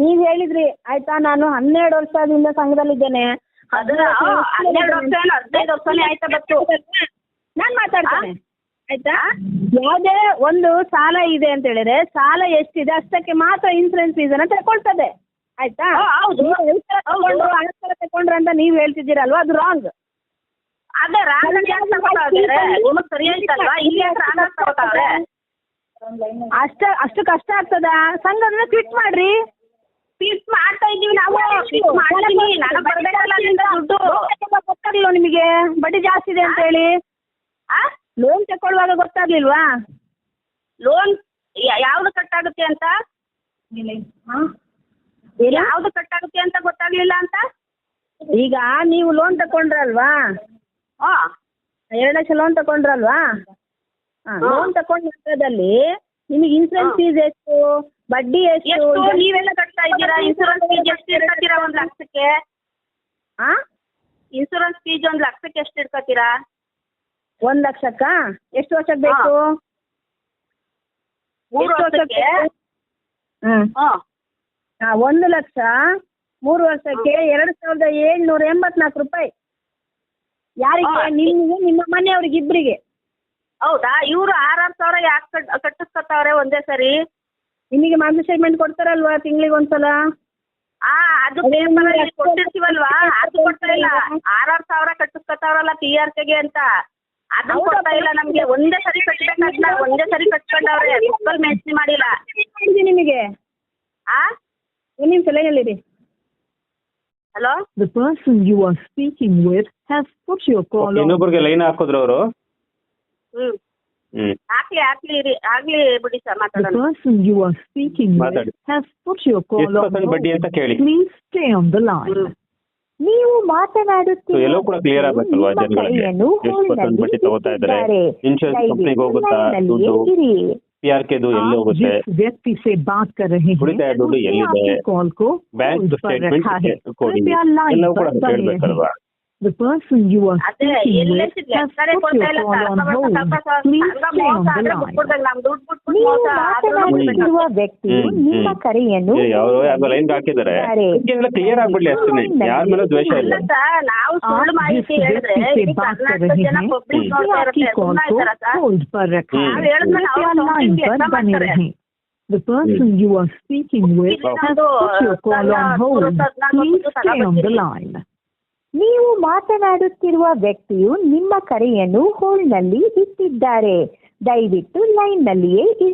ನೀವ್ ಹೇಳಿದ್ರಿ ಆಯ್ತಾ ನಾನು ಹನ್ನೆರಡು ವರ್ಷದಿಂದ ಸಂಘದಲ್ಲಿದ್ದೇನೆ. ಹನ್ನೆರಡು ವರ್ಷ ಹದಿನೈದು ವರ್ಷನೇ ಆಯ್ತಾ ಬತ್ತು? ನಾನ್ ಮಾತಾಡ್ತೇನೆ. ಆಯ್ತಾ? ಯಾವುದೇ ಒಂದು ಸಾಲ ಇದೆ ಅಂತ ಹೇಳಿದ್ರೆ ಸಾಲ ಎಷ್ಟಿದೆ ಅಷ್ಟಕ್ಕೆ ಮಾತ್ರ ಇನ್ಸೂರೆನ್ಸ್ ಫೀಸನ್ನ ತಗೊಳ್ತದೆ ಆಯ್ತಾ? ತಗೊಂಡ್ರು ತಗೊಂಡ್ರು ಅಂತ ನೀವ್ ಹೇಳ್ತಿದ್ದೀರಲ್ವಾ? ಅದು ರಾಂಗ್ ಅದೇ ಅಷ್ಟ ಅಷ್ಟು ಕಷ್ಟ ಆಗ್ತದ? ಸಂಘದನ್ನ ಕ್ವಿಟ್ ಮಾಡ್ರಿ. ಫೀಸ್ ಮಾಡ್ತಾ ಇದೀವಿ ನಾವು. ಫೀಸ್ ದುಡ್ಡು. ನಿಮಗೆ ಬಡ್ಡಿ ಜಾಸ್ತಿ ಇದೆ ಅಂತ ಹೇಳಿ. ಆ? ಲೋನ್ ತಕೊಳ್ಳುವಾಗ ಗೊತ್ತಾಗ್ಲಿಲ್ವಾ? ಲೋನ್ ಯಾವ್ದು ಕಟ್ಟಾಗುತ್ತೆ ಅಂತ? ಯಾವ್ದು ಕಟ್ಟಾಗುತ್ತೆ ಅಂತ ಗೊತ್ತಾಗ್ಲಿಲ್ಲ ಅಂತ? ಈಗ ನೀವು ಲೋನ್ ತಕೊಂಡ್ರಲ್ವಾ? ಹಾ. ಎರಡು ಲಕ್ಷ ಲೋನ್ ತಕೊಂಡ್ರಲ್ವಾ? ಲೋನ್ ತಕೊಂಡ ನಂತರದಲ್ಲಿ ನಿಮಗೆ ಇನ್ಸೂರೆನ್ಸ್ ಫೀಸ್ ಎಷ್ಟು? ಬಡ್ಡಿ ಎಷ್ಟು? ನೀವೆಲ್ಲ ಕಟ್ತಾ ಇದ್ದೀರಾ? ಇನ್ಸೂರೆನ್ಸ್ ಫೀಸ್ ಎಷ್ಟು ಇಟ್ಕೊತೀರಾ ಒಂದ್ ಲಕ್ಷಕ್ಕೆ ಇನ್ಸೂರೆನ್ಸ್ ಫೀಸ್ ಒಂದ್ ಲಕ್ಷಕ್ಕೆ ಎಷ್ಟು ಇಟ್ಕೊತೀರಾ ಒಂದ್ ಲಕ್ಷಕ್ಕ? ಎಷ್ಟು ವರ್ಷಕ್ಕೆ ಬೇಕು? ಮೂರು ಎಷ್ಟು ವರ್ಷಕ್ಕೆ ಹ್ಮ್. ಹಾ. ಆ, ಒಂದು ಲಕ್ಷ ಮೂರು ವರ್ಷಕ್ಕೆ ಎರಡು ಸಾವಿರದ ಏಳ್ನೂರ ಎಂಬತ್ನಾಲ್ಕು ರೂಪಾಯಿ. ಯಾರಿಗೆ? ಹಾ. ನಿಮ್ಗೆ ನಿಮ್ಮ ಮನೆಯವ್ರಿಗೆ ಇಬ್ಬರಿಗೆ ಹೌದಾ? ಇವ್ರು ಆರಾರು ಸಾವಿರ ಯಾಕೆ ಕಟ್ ಕಟ್ಟಿಸ್ಕೊತಾವ್ರೆ ಒಂದೇ ಸರಿ. ನಿಮಗೆ ಮಂತ್ಲಿ ಸ್ಟೇಟ್ಮೆಂಟ್ ಕೊಡ್ತಾರಲ್ವಾ ತಿಂಗಳಿಗೆ ಒಂದ್ಸಲ? ಆ ಅದು ಪೇಪರ್ ಅಲ್ಲಿ ಕೊಟ್ಟಿರ್ತೀವಲ್ವಾ? ಅದು ಕೊಡ್ತಾ ಇಲ್ಲ. ಆರಾರು ಸಾವಿರ ಕಟ್ಟಿಸ್ಕೊತಾವ್ರಲ್ಲ ಪಿ ಆರ್ ಕೆಗೆ ಅಂತ. ಅದನ್ನ? ಕೊಡ್ತಾ ಇಲ್ಲ ನಮ್ಗೆ. ಒಂದೇ ಸರಿ ಕಟ್ಬೇಕಾದ್ನ ಒಂದೇ ಸರಿ ಕಟ್ಕೊಂಡವ್ರೆ. ಮಕ್ಕಳು ಮಾಡಿಲ್ಲ. ನಿಮಗೆ? ಆ? ನಿಮ್ ತಲೆಯಲ್ಲಿರಿ hello? The person you are speaking with has put your call on. ಇನ್ನೊಬ್ರಿಗೆ ಲೈನ್ ಹಾಕಿದ್ರು ಅವರು. ಹ್ಮ್. ಹ್ಮ್. ಹಾಕ್ಲಿ ಹಾಕ್ಲಿ ಇರಿ ಆಗ್ಲಿ ಬಿಡಿ ಸರ್ The ಮಾತಾಡೋಣ. person you are speaking with ಮಾತಾಡಿ. has put your call ಎಷ್ಟು on. ಪರ್ಸೆಂಟ್ ಬಡ್ಡಿ ಅಂತ ಕೇಳಿ. Please stay on the line. ನೀವು ಮಾತನಾಡುತ್ತೀರಿ ಎಲ್ಲೋ ಕೂಡ ಕ್ಲಿಯರ್ ಆಗಬೇಕಲ್ವಾ ಜನಗಳಿಗೆ ಎಷ್ಟು ಪರ್ಸೆಂಟ್ ಬಡ್ಡಿ ತಗೋತಾ ಇದ್ದಾರೆ ಇನ್ಶೂರೆನ್ಸ್ ಕಂಪನಿಗೆ ಹೋಗುತ್ತಾ ದುಡ್ಡು ಪಿ ಆರ್ ಕೆ ಎಲ್ಲಿ ಹೋಗುತ್ತೆ ವ್ಯಕ್ತಿ ಸೇ ಬಾತ್ ಕರ್ ರಹೆ ಹೈ ಉಳಿತಾಯ ದುಡ್ಡು ಎಲ್ಲಿದೆ ಬ್ಯಾಂಕ್ ಸ್ಟೇಟ್ಮೆಂಟ್ ಕೊಡಿ ಎಲ್ಲವೂ ಕೂಡ ಹೇಳ್ಬೇಕಲ್ವಾ The person you are ಅದೇ speaking ಎಲ್ಲೇ with ಸಿಗ್ಲಿ has ಲೆಕ್ಕನೇ put ಕೊಡ್ತಾ your ಇಲ್ಲ call on hold. Please ಸಂಘ stay ಮೋಸ on the ಆದ್ರೆ line. ಬಿಟ್ಬಿಡ್ಬೇಕು ನಮ್ ದುಡ್ಡು ಬಿಟ್ಬಿಟ್ಟು ನೀವು ಮೋಸ ಆದ್ರೂ ಮಾತನಾಡುತ್ತಿರುವ ವ್ಯಕ್ತಿಯು ಹ್ಮ್, ನಿಮ್ಮ ಹ್ಮ್. ಕರೆಯನ್ನು ಯಾರೋ ಯಾವ್ದೋ ಲೈನ್ ಹಾಕಿದ್ದಾರೆ ಇಟ್ಟಿದ್ದಾರೆ. ಇದಕ್ಕೆಲ್ಲ ಕ್ಲಿಯರ್ ಆಗ್ಬಿಡ್ಲಿ ಅಷ್ಟೇ ಯಾರ ಮೇಲೂ ದ್ವೇಷ ಇಲ್ಲ ಇಲ್ಲ ಸರ್ ನಾವು ಸುಳ್ಳು आप ಮಾಹಿತಿ जिस ಹೇಳಿದ್ರೆ व्यक्ति से ಇಡೀ बात कर ಕರ್ನಾಟಕ रहे ಜನ हैं ಪಬ್ಲಿಕ್ हम्म। ನೋಡ್ತಾ उसने ಇರುತ್ತೆ आपकी कॉल ಸುಮ್ಮನೆ को ಇದ್ದಾರಾ ಸರ್ होल्ड पर रखा हम्म। है ನಾವ್ ಹೇಳಿದ್ಮೇಲೆ कृपया ಅವ್ರು लाइन counting पर ಲೆಕ್ಕ बने ಮಾಡ್ತಾರೆ. रहें The person you are speaking with ಇಲ್ಲಿ has ನಮ್ದು put your call on hold. ಹದಿನಾಲ್ಕು Please ವರ್ಷದ್ದು stay on the ತಗೊಳ್ತೀನಿ. line. ನೀವು ಮಾತನಾಡುತ್ತಿರುವ ವ್ಯಕ್ತಿಯು ನಿಮ್ಮ ಕರೆಯನ್ನು ಹೋಲ್ನಲ್ಲಿ ಇಟ್ಟಿದ್ದಾರೆ. ದಯವಿಟ್ಟು ಲೈನ್ನಲ್ಲಿಯೇ ಇರಿ.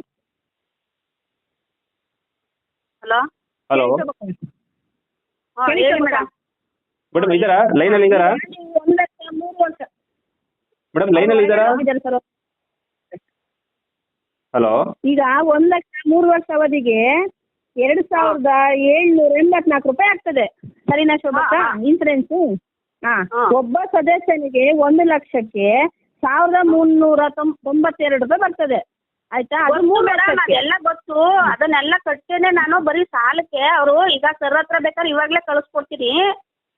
ಹಲೋ? ಮೇಡಮ್. ಲೈನ್ ಅಲ್ಲಿ ಮೇಡಮ್ ಅಲ್ಲಿ ಇದ್ದಾರೆ? ಹಲೋ? ಈಗ ಒಂದ್ ಲಕ್ಷ ಮೂರು ವರ್ಷ ಅವಧಿಗೆ ಎರಡು ಸಾವಿರದ ಏಳ್ನೂರ ಎಂಬತ್ನಾಲ್ಕು ರೂಪಾಯಿ ಆಗ್ತದೆ. ಸರಿನಾ ಶೋಭಾ. ಇನ್ಸೂರೆನ್ಸ್. ಒಬ್ಬ ಸದಸ್ಯನಿಗೆ ಒಂದು ಲಕ್ಷಕ್ಕೆ ಸಾವಿರದ ಮುನ್ನೂರ ತೊಂಬತ್ತೆರಡು ರೂಪಾಯಿ ಬರ್ತದೆ. ಆಯ್ತಾ? ಅದು ಮೂರು ಅದೆಲ್ಲ ಗೊತ್ತು. ಅದನ್ನೆಲ್ಲ ಕಟ್ಟೇನೆ ನಾನು ಬರೀ ಸಾಲಕ್ಕೆ. ಅವರು ಈಗ ಸರ್ ಹತ್ರ ಬೇಕಾದ್ರೆ ಇವಾಗ್ಲೇ ಕಳಿಸ್ಕೊಡ್ತೀನಿ.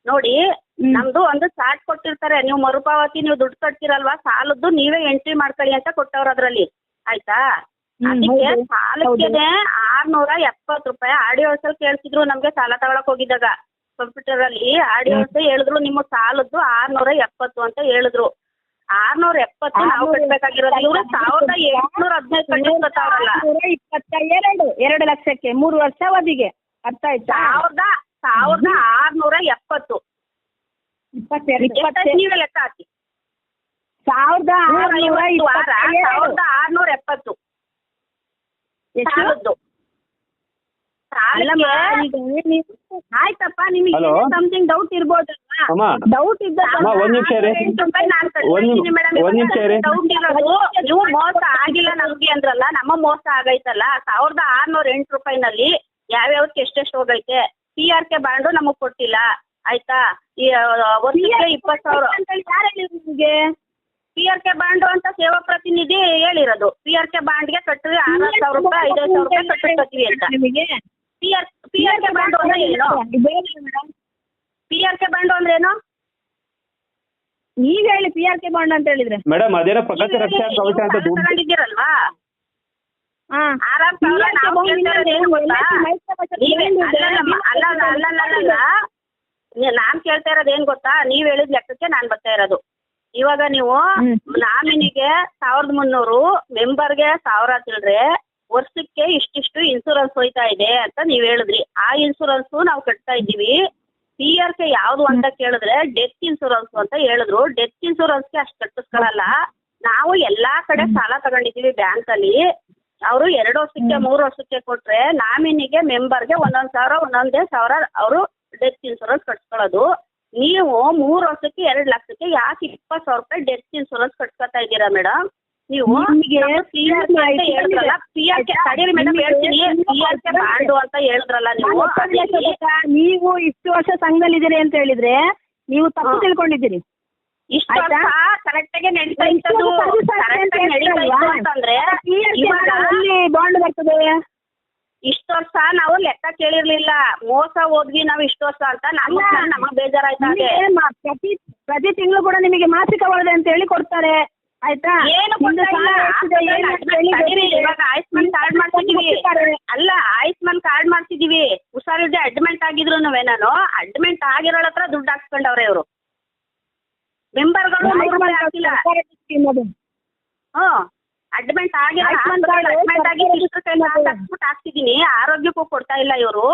ನೋಡಿ ಹ್ಮ್. ನಮ್ದು ಒಂದು ಚಾರ್ಟ್ ಕೊಟ್ಟಿರ್ತಾರೆ. ನೀವು ಮರುಪಾವತಿ ನೀವು ದುಡ್ಡು ಕಟ್ತಿರಲ್ವಾ? ಸಾಲದ್ದು ನೀವೇ ಎಂಟ್ರಿ ಮಾಡ್ಕೊಳ್ಳಿ ಅಂತ ಕೊಟ್ಟವ್ರ ಅದ್ರಲ್ಲಿ. ಆಯ್ತಾ? ಹ್ಮ್, ಅದಕ್ಕೆ ಸಾಲಕ್ಕೆ ಸಾಲಕ್ಕೆನೆ ಆರ್ನೂರ ಎಪ್ಪತ್ತು ರೂಪಾಯಿ. ಆಡಿಯೋ ಕೇಳ್ತಿದ್ರು ನಮ್ಗೆ ಸಾಲ ತಗೊಳಕ್ ಹೋಗಿದ್ದಾಗ. ಕಂಪ್ಯೂಟರ್ ಅಲ್ಲಿ ಆಡಿಯೋಸ್ ಹೇಳಿದ್ರು ನಿಮ್ಮ ಸಾಲದ್ದು ಆರ್ನೂರ ಎಪ್ಪತ್ತು ಅಂತ ಹೇಳಿದ್ರು. ಆರ್ನೂರ ಎಪ್ಪತ್ತು ನಾವು ಕಟ್ಟಬೇಕಾಗಿರೋದು ಇವ್ರು ಸಾವಿರದ ಎಂಟುನೂರ ಹದಿನೈದು ಕಟ್ಟಿಸ್ಕೊತಾವ್ರಲ್ಲ ಇಪ್ಪತ್ತ ಎರಡು ಎರಡು ಲಕ್ಷಕ್ಕೆ ಮೂರು ವರ್ಷ ಅವಧಿಗೆ. ಅರ್ಥ ಆಯ್ತಾ? ಸಾವಿರದ ಸಾವಿರದ ಆರ್ನೂರ ಎಪ್ಪತ್ತು. ಇಪ್ಪತ್ತೆರಡು. ನೀವೇ ಲೆಕ್ಕ ಹಾಕಿ? ಸಾವಿರದ ಆರ್ನೂರ ಸಾವಿರದ ಆರ್ನೂರ ಎಪ್ಪತ್ತು. ಸಾಲದ್ದು ಅಲ್ಲಮ್ಮ ಸಾಲಕ್ಕೆ ಈಗ ನೀವು ಆಯ್ತಪ್ಪ ನಿಮಗೆ? ಸಮಥಿಂಗ್ ಡೌಟ್ ಅಮ್ಮ ಡೌಟ್ ಇದ್ದ ಒಂದ್ ನಿಮಿಷ ನಾನ್ ಒಂದ್ ನಿಮಿಷ ಇರಿ. ನೀವು ಮೋಸ ಆಗಿಲ್ಲ ನಮ್ಗೆ ಅಂದ್ರಲ್ಲ ನಮ್ಮ ಮೋಸ ಆಗೈತಲ್ಲ ಸಾವಿರದ ಆರ್ನೂರ ಎಂಟು ರೂಪಾಯಿನಲ್ಲಿ ಯಾವ್ಯಾವ್ದಕ್ಕೆ ಎಷ್ಟೆಷ್ಟು ಹೋಗೈತೆ? ಪಿ ಆರ್ ಕೆ ಬಾಂಡು ನಮಗ್ ಕೊಟ್ಟಿಲ್ಲ ಆಯ್ತಾ? ವರ್ಷಕ್ಕೆ ಇಪ್ಪತ್ತು ಸಾವಿರ ಯಾರು ಹೇಳಿದ್ರು ನಿಮ್ಗೆ? ಪಿ ಆರ್ ಕೆ ಬಾಂಡು ಅಂತ ಸೇವಾ ಪ್ರತಿನಿಧಿ ಹೇಳಿರೋದು. ಪಿ ಆರ್ ಕೆ ಬಾಂಡ್ಗೆ ಕಟ್ಟಿದ್ರೆ ಆರು ಸಾವಿರ ರೂಪಾಯಿ ಐದೈದು ಸಾವಿರ ರೂಪಾಯಿ ಕಟ್ಟಿಸ್ಕೊತೀವಿ ಅಂತ. ನಿಮಗೆ? P R P R K bond ಅಂದ್ರೆ ಏನು? ಪಿ ಆರ್ ಕೆ ಬಾಂಡು ಅಂದ್ರೆ ಏನು? ನೀವ್ ಹೇಳಿ ಪಿ ಆರ್ ಕೆ ಬಾಂಡ್ ಅಂತ ಹೇಳಿದ್ರೆ. ಮೇಡಮ್ ಅದೇನೋ ಪ್ರಗತಿ ರಕ್ಷಾ ಕವಚ ಅಂತ ದುಡ್ಡು ತಗೊಂಡಿದ್ದೀರಲ್ವಾ? ಆರಾಮ್ ಸಾವಿರ ನಾವು ನಾನ್ ಕೇಳ್ತಾ ಇರೋದು ಏನ್ ಗೊತ್ತಾ? ನೀವ್ ಹೇಳಿದ ಲೆಕ್ಕಕ್ಕೆ ನಾನ್ ಬರ್ತಾ ಇರೋದು. ಇವಾಗ ನೀವು ನಾಮಿನಿಗೆ ಸಾವಿರದ ಮುನ್ನೂರು ಮೆಂಬರ್ಗೆ ಸಾವಿರ ತಿಳ್ರೆ ವರ್ಷಕ್ಕೆ ಇಷ್ಟಿಷ್ಟು ಇನ್ಸೂರೆನ್ಸ್ ಹೋಯ್ತಾ ಇದೆ ಅಂತ ನೀವ್ ಹೇಳಿದ್ರಿ. ಆ ಇನ್ಸೂರೆನ್ಸ್ ನಾವು ಕಟ್ತಾ ಇದ್ದೀವಿ. ಪಿ ಆರ್ ಕೆ ಯಾವ್ದು ಅಂತ ಕೇಳಿದ್ರೆ ಡೆತ್ ಇನ್ಸೂರೆನ್ಸ್ ಅಂತ ಹೇಳಿದ್ರು. ಡೆತ್ ಇನ್ಸೂರೆನ್ಸ್ಗೆ ಅಷ್ಟು ಕಟ್ಟಿಸ್ಕೊಳಲ್ಲ. ನಾವು ಎಲ್ಲಾ ಕಡೆ ಸಾಲ ತಗೊಂಡಿದೀವಿ ಬ್ಯಾಂಕ್ ಅಲ್ಲಿ. ಅವರು ಎರಡು ವರ್ಷಕ್ಕೆ ಮೂರು ವರ್ಷಕ್ಕೆ ಕೊಟ್ರೆ ನಾಮಿನಿಗೆ ಮೆಂಬರ್ಗೆ ಒಂದೊಂದ್ ಸಾವಿರ ಒಂದೊಂದೇ ಸಾವಿರ ಅವರು ಡೆತ್ ಇನ್ಸೂರೆನ್ಸ್ ಕಟ್ಸ್ಕೊಳ್ಳೋದು ನೀವು ಮೂರು ವರ್ಷಕ್ಕೆ ಎರಡು ಲಕ್ಷಕ್ಕೆ ಯಾಕೆ ಇಪ್ಪತ್ತು ಸಾವಿರ ರೂಪಾಯಿ ಡೆತ್ ಇನ್ಸೂರೆನ್ಸ್ ಕಟ್ಕೋತಾ ಇದ್ದೀರಾ ಮೇಡಮ್ ನೀವು ನೀವು. ಇಷ್ಟು ವರ್ಷ ಸಂಘದಲ್ಲಿದ್ದೀರಿ ಅಂತ ಹೇಳಿದ್ರೆ ನೀವು ತಪ್ಪು. ತಿಳ್ಕೊಂಡಿದ್ದೀರಿ. ಬಾಂಡ್ ಬರ್ತದೆ? ಇಷ್ಟು ವರ್ಷ ನಾವು ಲೆಕ್ಕ ಕೇಳಿರ್ಲಿಲ್ಲ. ಮೋಸ ಹೋದ್ವಿ ನಾವು ಇಷ್ಟು ವರ್ಷ ಅಂತ. ನಮಗ್ ಬೇಜಾರಾಯ್ತು ಪ್ರತಿ ಪ್ರತಿ ತಿಂಗಳು ಕೂಡ ನಿಮಗೆ ಮಾಸಿಕ ಒಳಗೆ ಅಂತ ಹೇಳಿ ಕೊಡ್ತಾರೆ. ಆಯ್ತಾ? ಏನು ಆಯುಷ್ಮಾನ್ ಕಾರ್ಡ್ ಮಾಡ್ಸಿದೀವಿ ಕೊಡ್ತಾರೆ. ಅಲ್ಲ ಆಯುಷ್ಮಾನ್ ಕಾರ್ಡ್ ಮಾಡ್ಸಿದೀವಿ ಹುಷಾರಿಲ್ದೆ ಅಡ್ಮೆಂಟ್ ಆಗಿದ್ರು ನಾನು. ಅಡ್ಮೆಂಟ್ ಆಗಿರೋಳ ಹತ್ರ ದುಡ್ಡು ಹಾಕ್ಸ್ಕೊಂಡವ್ರೆ ಇವರು. ಮೆಂಬರ್ಗಳು ಹಾಕಿಲ್ಲ. ಹ್ಮ್ ಅಡ್ಮಿಟ್ ಆಗಿರೋ ಅಡ್ಮಿಟ್ ಆಗಿ ಹಾಕ್ಸಿದೀನಿ. ಆರೋಗ್ಯಕ್ಕೂ ಕೊಡ್ತಾ ಇಲ್ಲ ಇವರು.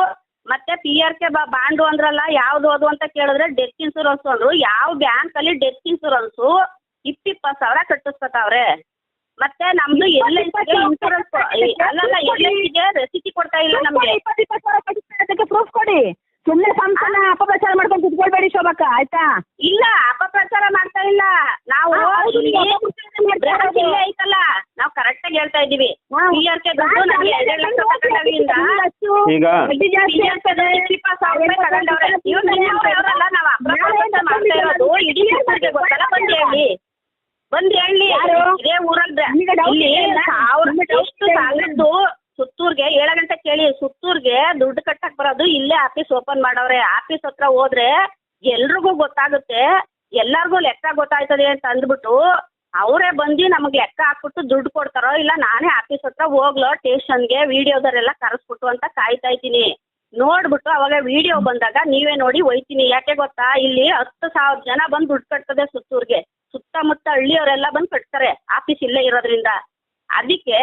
ಮತ್ತೆ ಪಿ ಆರ್ ಕೆ ಬಾಂಡು ಅಂದ್ರಲ್ಲ ಯಾವ್ದು ಅದು ಅಂತ ಕೇಳಿದ್ರೆ ಡೆತ್ ಇನ್ಸೂರೆನ್ಸ್ ಅಂದ್ರು ಯಾವ ಬ್ಯಾಂಕ್ ಅಲ್ಲಿ ಡೆತ್ ಇನ್ಸೂರೆನ್ಸ್ ಇಪ್ಪಿಪ್ಪತ್ತು ಸಾವಿರ ಕಟ್ಟಿಸ್ಕೊತಾವ್ರೆ ಮತ್ತೆ ನಮ್ದು ಎಲ್ ಐ ಇನ್ಸೂರೆನ್ಸ್ ಅಲ್ಲಲ್ಲ ಎಲ್ ಐ ಸಿಗೆ ಕೊಡ್ತಾ ಇಲ್ಲ ನಮ್ಗೆ. ಇಪ್ಪತ್ತು ಇಪ್ಪತ್ತು ಸಾವಿರ ಕಟ್ಟಿಸ್ತಾರೆ, ಅದಕ್ಕೆ ಪ್ರೂಫ್ ಕೊಡಿ. ಸುಮ್ಮನೆ ಸಂಸ್ಥಾನ ಅಪಪ್ರಚಾರ ಮಾಡ್ಕೊಂಡು ಕುತ್ಕೊಳ್ಬೇಡಿ ಶೋಭಕ್ಕ ಆಯ್ತಾ? ಇಲ್ಲ ಅಪಪ್ರಚಾರ ಮಾಡ್ತಾ ಇಲ್ಲ. ನಾವು. ಜಿಲ್ಲೆ ಐತಲ್ಲ ನಾವು ಕರೆಕ್ಟ್ ಆಗಿ ಹೇಳ್ತಾ ಇದೀವಿ ಕೆ ದುಡ್ಡು ನಮ್ಗೆ ಎರಡೆರಡು ಲಕ್ಷ ಈಗ ಇಪ್ಪತ್ತು ಸಾವಿರ ರೂಪಾಯಿ ತಗೊಂಡವ್ರೆ. ಇವ್ರು ನಾವು ಅಪ್ರಚಾರ ಮಾಡ್ತಾ ಇರೋದು. ಇಡೀ ಗೊತ್ತಲ್ಲ ಬಂದು ಹೇಳಿ. ಬಂದ್ ಹೇಳಿ? ಇದೇ doubt ಇಲ್ಲಿ? ಸಾವಿರ ಎಷ್ಟು? ಸಾಲದ್ದು ಸುತ್ತೂರ್ಗೆ? ಏಳ ಗಂಟೆ ಕೇಳಿ ಸುತ್ತೂರ್ಗೆ ದುಡ್ಡು ಕಟ್ಟಕ್ ಬರೋದು ಇಲ್ಲೇ ಆಫೀಸ್ ಓಪನ್ ಮಾಡವ್ರೆ ಆಫೀಸ್ ಹತ್ರ ಹೋದ್ರೆ ಎಲ್ರಿಗೂ ಗೊತ್ತಾಗುತ್ತೆ. ಎಲ್ಲಾರ್ಗು ಲೆಕ್ಕ ಗೊತ್ತಾಯ್ತದೆ ಅಂತ ಅಂದ್ಬಿಟ್ಟು ಅವರೇ ಬಂದು ನಮಗೆ ಲೆಕ್ಕ ಹಾಕ್ಬಿಟ್ಟು ದುಡ್ಡು ಕೊಡ್ತಾರೋ ಇಲ್ಲ ನಾನೇ ಆಫೀಸ್ ಹತ್ರ ಹೋಗ್ಲೋ ಸ್ಟೇಷನ್ಗೆ ವಿಡಿಯೋದರೆಲ್ಲ ಕರೆಸ್ಬಿಟ್ಟು ಅಂತ ಕಾಯ್ತಾ ಇದ್ದೀನಿ. ನೋಡ್ಬಿಟ್ಟು ಅವಾಗ ವಿಡಿಯೋ ಬಂದಾಗ ನೀವೇ ನೋಡಿ ಒಯ್ತೀನಿ. ಯಾಕೆ ಗೊತ್ತಾ? ಇಲ್ಲಿ ಹತ್ತು ಸಾವಿರ ಜನ ಬಂದು ದುಡ್ಡು ಕಟ್ತದೆ ಸುತ್ತೂರ್ಗೆ. ಸುತ್ತಮುತ್ತ ಹಳ್ಳಿಯವರೆಲ್ಲ ಬಂದು ಕಟ್ತಾರೆ. ಆಫೀಸ್ ಇಲ್ಲೇ ಇರೋದ್ರಿಂದ. ಅದಕ್ಕೆ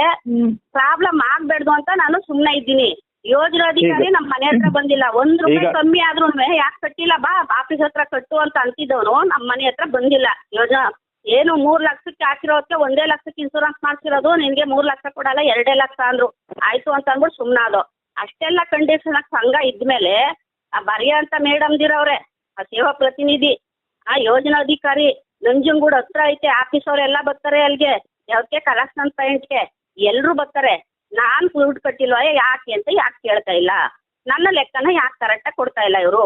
ಪ್ರಾಬ್ಲಮ್ ಆಗ್ಬೇಡ್ದು ಅಂತ ನಾನು ಸುಮ್ನೆ ಇದ್ದೀನಿ. ಯೋಜನಾ ಅಧಿಕಾರಿ ನಮ್ಮ ಮನೆ ಹತ್ರ ಬಂದಿಲ್ಲ. ಒಂದ್ ರೂಪಾಯಿ ಕಮ್ಮಿ ಆದ್ರೂ ಯಾಕೆ ಕಟ್ಟಿಲ್ಲ? ಬಾ ಆಫೀಸ್ ಹತ್ರ ಕಟ್ಟು ಅಂತ ಅಂತಿದ್ದವನು ನಮ್ಮ ಮನೆ ಹತ್ರ ಬಂದಿಲ್ಲ. ಯೋಜನಾ ಏನು ಮೂರ್ ಲಕ್ಷಕ್ಕೆ ಹಾಕಿರೋದಕ್ಕೆ ಒಂದೇ ಲಕ್ಷಕ್ಕೆ ಇನ್ಸೂರೆನ್ಸ್ ಮಾಡ್ಸಿರೋದು ನಿನ್ಗೆ ಮೂರ್ ಲಕ್ಷ ಕೊಡಲ್ಲ ಎರಡೇ ಲಕ್ಷ ಅಂದ್ರು. ಆಯ್ತು ಅಂತ ಅಂದ್ಬಿಟ್ಟು ಸುಮ್ನಾದು ಅಷ್ಟೆಲ್ಲ ಕಂಡೀಷನ್ ಸಂಘ ಇದ್ಮೇಲೆ ಆ ಬರೆಯಂತ ಮೇಡಮ್ ದಿರವ್ರೆ ಆ ಸೇವಾ ಪ್ರತಿನಿಧಿ ಆ ಯೋಜನಾಧಿಕಾರಿ ನಂಜನಗೂಡು ಹತ್ರ ಐತೆ ಆಫೀಸ್ ಎಲ್ಲ ಬರ್ತಾರೆ ಅಲ್ಲಿಗೆ. ಯಾವಕ್ಕೆ ಕಲೆಕ್ಷನ್ ಪಾಯಿಂಟ್ಗೆ ಎಲ್ರು ಬರ್ತಾರೆ. ನಾನ್ ದುಡ್ಡು ಕಟ್ಟಿಲ್ವ, ಯಾಕೆ ಅಂತ ಯಾಕೆ ಕೇಳ್ತಾ ಇಲ್ಲ. ನನ್ನ ಲೆಕ್ಕನ ಯಾಕೆ ಕರೆಕ್ಟಾಗಿ ಕೊಡ್ತಾ ಇಲ್ಲ ಇವರು?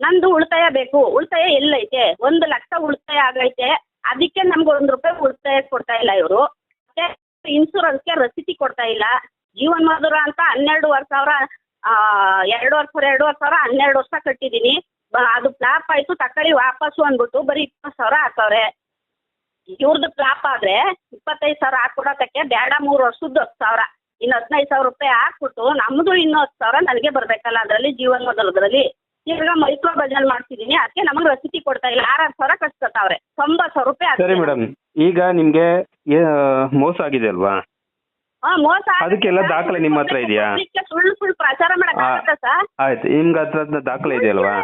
ನಂದು ಉಳಿತಾಯ ಬೇಕು. ಉಳಿತಾಯ ಎಲ್ಲೈತೆ? ಒಂದು ಲಕ್ಷ ಉಳಿತಾಯ ಆಗೈತೆ. ಅದಕ್ಕೆ ನಮ್ಗೆ ಒಂದು ರೂಪಾಯಿ ಉಳಿತಾಯ ಕೊಡ್ತಾ ಇಲ್ಲ ಇವರು. ಮತ್ತೆ ಇನ್ಸೂರೆನ್ಸ್ಗೆ ರಸೀತಿ ಕೊಡ್ತಾ ಇಲ್ಲ. ಜೀವನ್ ಮಧುರ ಅಂತ ಹನ್ನೆರಡುವರೆ ಸಾವಿರ ವರ್ಷ ಸಾವಿರ, ಎರಡೂವರೆ ಸಾವಿರ ಹನ್ನೆರಡು ವರ್ಷ ಕಟ್ಟಿದ್ದೀನಿ ಅದು ಫ್ಲಾಪ್ ಆಯ್ತು ತಕ್ಕಡಿ ವಾಪಸ್ಸು ಅಂದ್ಬಿಟ್ಟು ಬರೀ ಇಪ್ಪತ್ತು ಸಾವಿರ ಹಾಕವ್ರೆ ಇವ್ರದ್ದು ಫ್ಲಾಪ್ ಆದ್ರೆ ಇಪ್ಪತ್ತೈದು ಸಾವಿರ ಹಾಕೊಡೋದಕ್ಕೆ ಬೇಡ ಮೂರು ವರ್ಷದ್ದು ಹತ್ತು ಸಾವಿರ. ಇನ್ನು ಹದಿನೈದು ಸಾವಿರ ರೂಪಾಯಿ ಹಾಕ್ಬಿಟ್ಟು ನಮ್ದು ಇನ್ನು ಹತ್ತು ಸಾವಿರ ನನಗೆ ಬರಬೇಕಲ್ಲ ಅದರಲ್ಲಿ ಜೀವನ ಮೊದಲದ್ರಲ್ಲಿ. ಈಗ ಮೈಕ್ರೋ ಬಜಾರ್ ಮಾಡ್ತಿದ್ದೀನಿ ಅದಕ್ಕೆ ನಮಗೆ ರಸೀತಿ ಕೊಡ್ತಾ ಇಲ್ಲ. ಆರಾರು ಸಾವಿರ ಕಟ್ಸ್ಕೊತಾವ್ರೆ. ತೊಂಬತ್ತು ಸಾವಿರ ರೂಪಾಯಿ ಸರಿ ಆಗ್ತದೆ. ಮೇಡಮ್ ಈಗ ನಿಮ್ಗೆ ಏ- ಮೋಸ ಆಗಿದೆ ಅಲ್ವಾ? ಹಾ, ಮೋಸ ಆಗುತ್ತೆ ಅದಕ್ಕೆಲ್ಲ ಸರ್. ದಾಖಲೆ ನಿಮ್ಮ ಹತ್ರ ಇದೆಯಾ? ಸುಳ್ಳು ಸುಳ್ಳು ಪ್ರಚಾರ ಮಾಡಕ್ಕಾಗತ್ತಾ ಸರ್? ಆಯ್ತು ನಿಮ್ಗೆ ದಾಖಲೆ ದಾಖಲೆ ಇದೆಯಲ್ವಾ?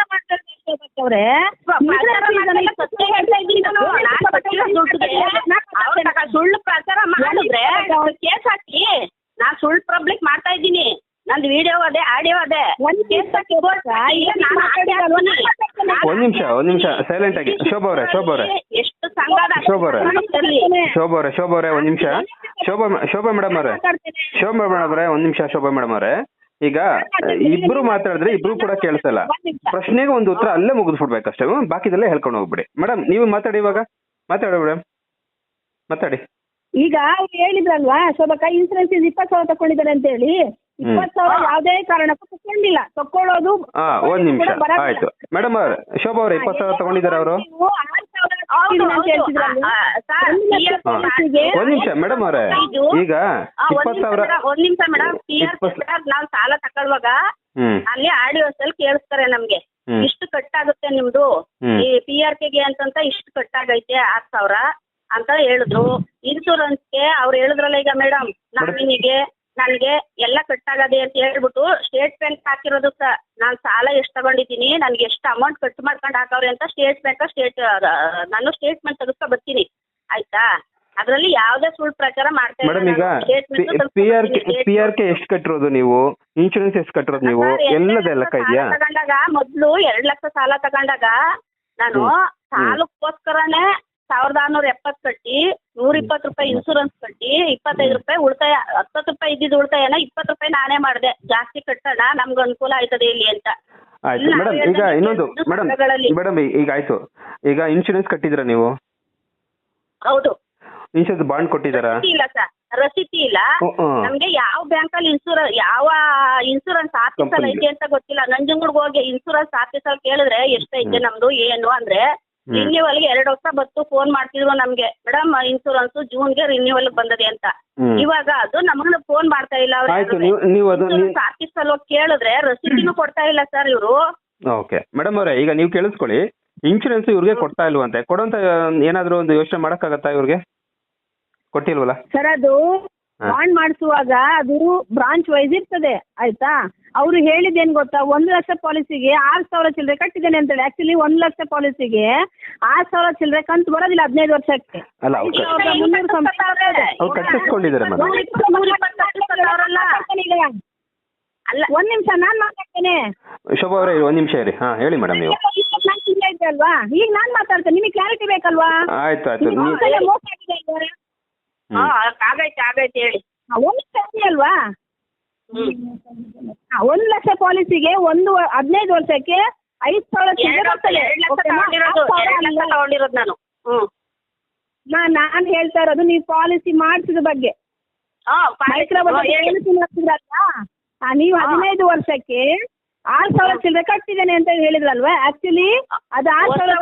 ಪ್ರಚಾರ ಮಾಡ್ತಾರೆ ಅವ್ರೆ. ಪ್ರಚಾರ ಮಾಡ್ಲಿಕ್ಕೆ ಸತ್ಯ ಹೇಳ್ತಾ ಇದ್ದೀನಿ ನಾನು. ನಾನ್ ಕಟ್ಟಿರೋ ದುಡ್ಡಿಗೆ ಅವ್ರ್ ತಕ ಸುಳ್ಳು ಪ್ರಚಾರ ಮಾಡಿದ್ರೆ ಕೇಸ್ ಹಾಕಿ. ನಾ ಸುಳ್ಳು ಪಬ್ಲಿಕ್ ಮಾಡ್ತಾ ಇದ್ದೀನಿ. ನಂದು ವಿಡಿಯೋ ಅದೇ ಆಡಿಯೋ ಅದೇ. ಒಂದ್ ಕೇಸ್ ಹಾಕಿ. ಒಂದ್ ನಿಮಿಷ ಒಂದ್ ನಿಮಿಷ. ಸೈಲೆಂಟ್ ಆಗಿ. ಶೋಭಾ ಅವರೇ ಶೋಭಾ ಅವರೇ. ಎಷ್ಟು ಸಂಘದ ಶೋಭಾ ಅವರೇ. ಶೋಭಾ ಅವರೇ ಶೋಭಾ ಅವರೇ ಒಂದ್ ನಿಮಿಷ. ಶೋಭಾ ಶೋಭಾ ಮೇಡಮ್ ಅವರೇ. ಶೋಭಾ ಮೇಡಮ್ ಅವರೇ ಒಂದ್ ನಿಮಿಷ ಶೋಭಾ ಮೇಡಮ್ ಅವರೇ. ಈಗ ಇಬ್ರು ಮಾತಾಡಿದ್ರೆ ಇಬ್ರು ಕೂಡ ಕೇಳಿಸಲ್ಲ. ಪ್ರಶ್ನೆಗೆ ಒಂದು ಉತ್ತರ ಅಲ್ಲೇ ಮುಗಿದ್ಬಿಡ್ಬೇಕಷ್ಟೇ ಬಾಕಿದೆಲ್ಲ ಹೇಳ್ಕೊಂಡು ಹೋಗ್ಬಿಡಿ. ಮೇಡಮ್ ನೀವು ಮಾತಾಡಿ ಇವಾಗ. ಮಾತಾಡಿ ಮೇಡಮ್. ಮಾತಾಡಿ. ಈಗ ಅವ್ರು ಹೇಳಿದ್ರಲ್ವಾ ಶೋಭಕ್ಕ ಇನ್ಸೂರೆನ್ಸ್ ಇಪ್ಪತ್ತು ಸಾವಿರ ತಗೊಂಡಿದ್ದಾರೆ ಅಂತ ಹೇಳಿ ಇಪ್ಪತ್ತು ಸಾವಿರ ಯಾವುದೇ ಕಾರಣಕ್ಕೂ ತಕೊಂಡಿಲ್ಲ ತಕೊಳ್ಳೋದು ಒಂದ್ ನಿಮಿಷ. ಕೂಡ ಬರಲ್ಲ. ಆಯ್ತು. ಮೇಡಮ್ ಅವ್ರೆ ಶೋಭಾ ಅವ್ರೆ ಇಪ್ಪತ್ತು ಸಾವಿರ ತಗೊಂಡಿದ್ದಾರೆ ಅವರು? ನೀವು ಆರು ಸಾವಿರ ಹೌದು, ತಗೊಂಡಿದ್ದೀನಿ ಅಂತ ಹೌದು. ಹೇಳ್ತಿದ್ರಲ್ವಾ? ಆ, ಸರ್, ಒಂದು ಲಕ್ಷ PF ಪಾಲಿಸಿಗೆ ಒಂದ್ ನಿಮಿಷ ಮೇಡಮ್ ಅವ್ರೆ. ಇದು ಈಗ ಆ, ಒಂದ್ ಇಪ್ಪತ್ತು ನಿಮಿಷ ಸಾವಿರ ಮೇಡಮ್, ಒಂದ್ ನಿಮಿಷ ಮೇಡಮ್ ಪಿ ಆರ್ ಇಪ್ಪತ್ತು- ನಾವ್ ಸಾಲ ತಗೊಳ್ಳುವಾಗ ಹ್ಮ್. ಅಲ್ಲಿ ಆಡಿಯೋಸ್ ಅಲ್ಲಿ ಕೇಳಿಸ್ತಾರೆ ನಮ್ಗೆ. ಹ್ಮ್. ಇಷ್ಟು ಕಟ್ಟಾಗುತ್ತೆ ನಿಮ್ದು? ಹ್ಮ್. ಈ ಪಿ ಆರ್ ಕೆಗೆ ಅಂತಂತ ಇಷ್ಟು ಕಟ್ಟಾಗೈತೆ ಆರ್ ಸಾವಿರ ಅಂತ ಹೇಳಿದ್ರು. ಇನ್ಶೂರೆನ್ಸ್ಗೆ ಅವ್ರು ಹೇಳಿದ್ರಲ್ಲ ಈಗ ಮೇಡಮ್ ನಾಮಿನಿಗೆ ನನಗೆ ಎಲ್ಲ ಕಟ್ಟಾಗದೆ ಅಂತ ಹೇಳ್ಬಿಟ್ಟು ಸ್ಟೇಟ್ ಬ್ಯಾಂಕ್ ಹಾಕಿರೋದು ಸರ್ ನಾನು ಸಾಲ ಎಷ್ಟು ತಗೊಂಡಿದ್ದೀನಿ ನನಗೆ ಎಷ್ಟು ಅಮೌಂಟ್ ಕಟ್ ಮಾಡ್ಕೊಂಡು ಹಾಕವ್ರೆ ಅಂತ ಸ್ಟೇಟ್ ಬ್ಯಾಂಕ್ ಸ್ಟೇಟ್ ನಾನು ಸ್ಟೇಟ್ಮೆಂಟ್ ತೆಗೆಸ್ಕೊ ಬರ್ತೀನಿ. ಆಯ್ತಾ? ಅದರಲ್ಲಿ ಯಾವುದೇ ಸುಳ್ಳು ಪ್ರಚಾರ ಮಾಡ್ತಾ ಇಲ್ಲ ಮೇಡಮ್ ಈಗ ನಾನು. statement ತೆಗ್ಸ್ಕೊ P R K P R K ಎಷ್ಟು ಕಟ್ಟಿರೋದು ನೀವು? ಇನ್ಶೂರೆನ್ಸ್ ಎಷ್ಟು ಕಟ್ಟಿರೋದು ನೀವು? ಎಲ್ಲದೆಲ್ಲ ಇದೆಯಾ ತಗೊಂಡಾಗ ಮೊದ್ಲು ಎರಡ್ ಲಕ್ಷ ಸಾಲ ತಗೊಂಡಾಗ ನಾನು ಸಾಲಕ್ಕೋಸ್ಕರನೇ ಸಾವಿರದ ಆರ್ನೂರ ಎಪ್ಪತ್ತು ಕಟ್ಟಿ ನೂರ ಇಪ್ಪತ್ತು ರೂಪಾಯಿ ಇನ್ಸೂರೆನ್ಸ್ ಕಟ್ಟಿ ಇಪ್ಪತ್ತೈದು ರೂಪಾಯಿ ಉಳಿತಾಯ ಹತ್ತತ್ತು ರೂಪಾಯಿ ಇದ್ದಿದ್ದು ಉಳಿತಾಯನ ಇಪ್ಪತ್ತು ರೂಪಾಯಿ ನಾನೇ ಮಾಡಿದೆ. ಜಾಸ್ತಿ ಕಟ್ಟೋಣ ನಮ್ಗೆ ಅನುಕೂಲ ಆಯ್ತದೆ ಇಲ್ಲಿ ಅಂತ. ಆಯ್ತು. ಮೇಡಮ್ ಈಗ ಇನ್ನೊಂದು ಮೇಡಮ್ ಮೇಡಮ್ ಈಗ ಆಯ್ತು. ಈಗ ಇನ್ಶೂರೆನ್ಸ್ ಕಟ್ಟಿದ್ರ ನೀವು? ಹೌದು. ಇನ್ಶೂರೆನ್ಸ್ ಬಾಂಡ್ ಕೊಟ್ಟಿದ್ದಾರಾ? ಇಲ್ಲ ಸರ್. ರಸೀತಿ ಇಲ್ಲ. ನಮ್ಗೆ ಯಾವ ಬ್ಯಾಂಕ್ ಅಲ್ಲಿ ಇನ್ಸೂರೆನ್ಸ್ ಯಾವ ಇನ್ಶೂರೆನ್ಸ್ ಆಫೀಸ್ ಅಲ್ಲಿ Company. ಐತೆ ಅಂತ ಗೊತ್ತಿಲ್ಲ. ನಂಜನಗೂಡ್ಗೆ ಹೋಗಿ ಇನ್ಶೂರೆನ್ಸ್ ಆಫೀಸ್ ಅಲ್ಲಿ ಕೇಳಿದ್ರೆ ಎಷ್ಟೈತೆ. ನಮ್ದು ಏನು ಅಂದ್ರೆ ಹ್ಮ್. ಗೆ ಎರಡು ವರ್ಷ ಬತ್ತು ಫೋನ್ ಮಾಡ್ತಿದ್ರು ನಮ್ಗೆ ಮೇಡಮ್ ಜೂನ್ಗೆ ರಿನ್ಯೂವಲ್ ಬಂದದೆ ಅಂತ. ಇವಾಗ ಅದು ನಮ್ಮನ್ನ ಫೋನ್ ಮಾಡ್ತಾ ಇಲ್ಲ ಅವ್ರು ಆಫೀಸ್ ಅಲ್ಲಿ ಹೋಗಿ ಕೇಳಿದ್ರೆ ರಸೀದಿನೂ ಕೊಡ್ತಾ ಇಲ್ಲ ಸರ್ ಇವರು. ಓಕೆ. ಮೇಡಮ್ ಅವರೇ ಈಗ ನೀವು ಕೇಳಿಸ್ಕೊಳ್ಳಿ. ಇನ್ಶೂರೆನ್ಸ್ ಇವ್ರಿಗೆ ಕೊಡ್ತಾ ಇಲ್ವಂತೆ ಕೊಡೋಂತ ಏನಾದ್ರು ಒಂದು ಯೋಚನೆ ಮಾಡಕ್ಕಾಗತ್ತಾ ಇವ್ರಿಗೆ? ಕೊಟ್ಟಿಲ್ವಲ್ಲ? ಸರ್ ಅದು. ಬಾಂಡ್ ಮಾಡಿಸುವಾಗ ಅದು ಬ್ರಾಂಚ್ ವೈಸ್ ಇರ್ತದೆ ಆಯ್ತಾ? ಅವರು ಹೇಳಿದ್ದೇನು ಗೊತ್ತಾ? ಒಂದ್ ಲಕ್ಷ ಪಾಲಿಸಿಗೆ ಆರು ಸಾವಿರ ಚಿಲ್ಲರೆ ಕಟ್ಟಿದ್ದೇನೆ ಅಂತೇಳಿ. ಆಕ್ಚುಲಿ ಒಂದ್ ಲಕ್ಷ ಪಾಲಿಸಿಗೆ ಆರು ಸಾವಿರ ಚಿಲ್ಲರೆ ಕಂತು ಬರೋದಿಲ್ಲ ಹದಿನೈದು ವರ್ಷಕ್ಕೆ. ಅಲ್ಲ ಅವ್ರು ಕಟ್ಟಿಸ್ಕೊಂಡಿದ್ದಾರೆ ಮೇಡಮ್. ಅಲ್ಲ. ಒಂದ್ ನಿಮಿಷ ನಾನ್ ಮಾತಾಡ್ತೇನೆ. ಶೋಭಾ ಅವರೇ ಒಂದ್ ನಿಮಿಷ ಇರಿ. ಹಾ ಹೇಳಿ ಮೇಡಮ್ ನೀವು. ನಾನ್ ತಿಂಗಳ ಇದ್ದೆ ಅಲ್ವಾ? ಈಗ ನಾನ್ ಮಾತಾಡ್ತೇನೆ. ನಿಮಗೆ ಕ್ಲಾರಿಟಿ ಬೇಕಲ್ವಾ? ಆಯ್ತು ಆಯ್ತು. ನೀವು ಮೋಸ ಆಗಿದೆ ಅಲ್ವಾ? ಹಾ ಆಗೈತೆ ಆಗೈತೆ ಹೇಳಿ. ಹಾ, ಒಂದ್ ಸರಿ ಅಲ್ವಾ? ಒಂದ್ ಲಕ್ಷ ಪಾಲಿಸಿಗೆ ಒಂದು ಹದಿನೈದು ವರ್ಷಕ್ಕೆ ಐದ್ ಸಾವಿರ ಚಿಲ್ಲರೆ ಬರ್ತದೆ. ತಗೊಂಡಿರೋದು ನಾನು. ನಾ- ನಾನ್ ಹೇಳ್ತಾ ಇರೋದು ನೀವು ಪಾಲಿಸಿ ಮಾಡಿಸಿದ ಬಗ್ಗೆ. ನೀವ್. ಹದಿನೈದು ವರ್ಷಕ್ಕೆ ಆರ್ ಸಾವಿರ ಚಿಲ್ಲರೆ ಕಟ್ಟಿದ್ದೇನೆ ಅಂತ ಹೇಳಿದ್ರಲ್ವಾ? ಆಕ್ಚುಲಿ ಅದು ಆರ್ ಸಾವಿರ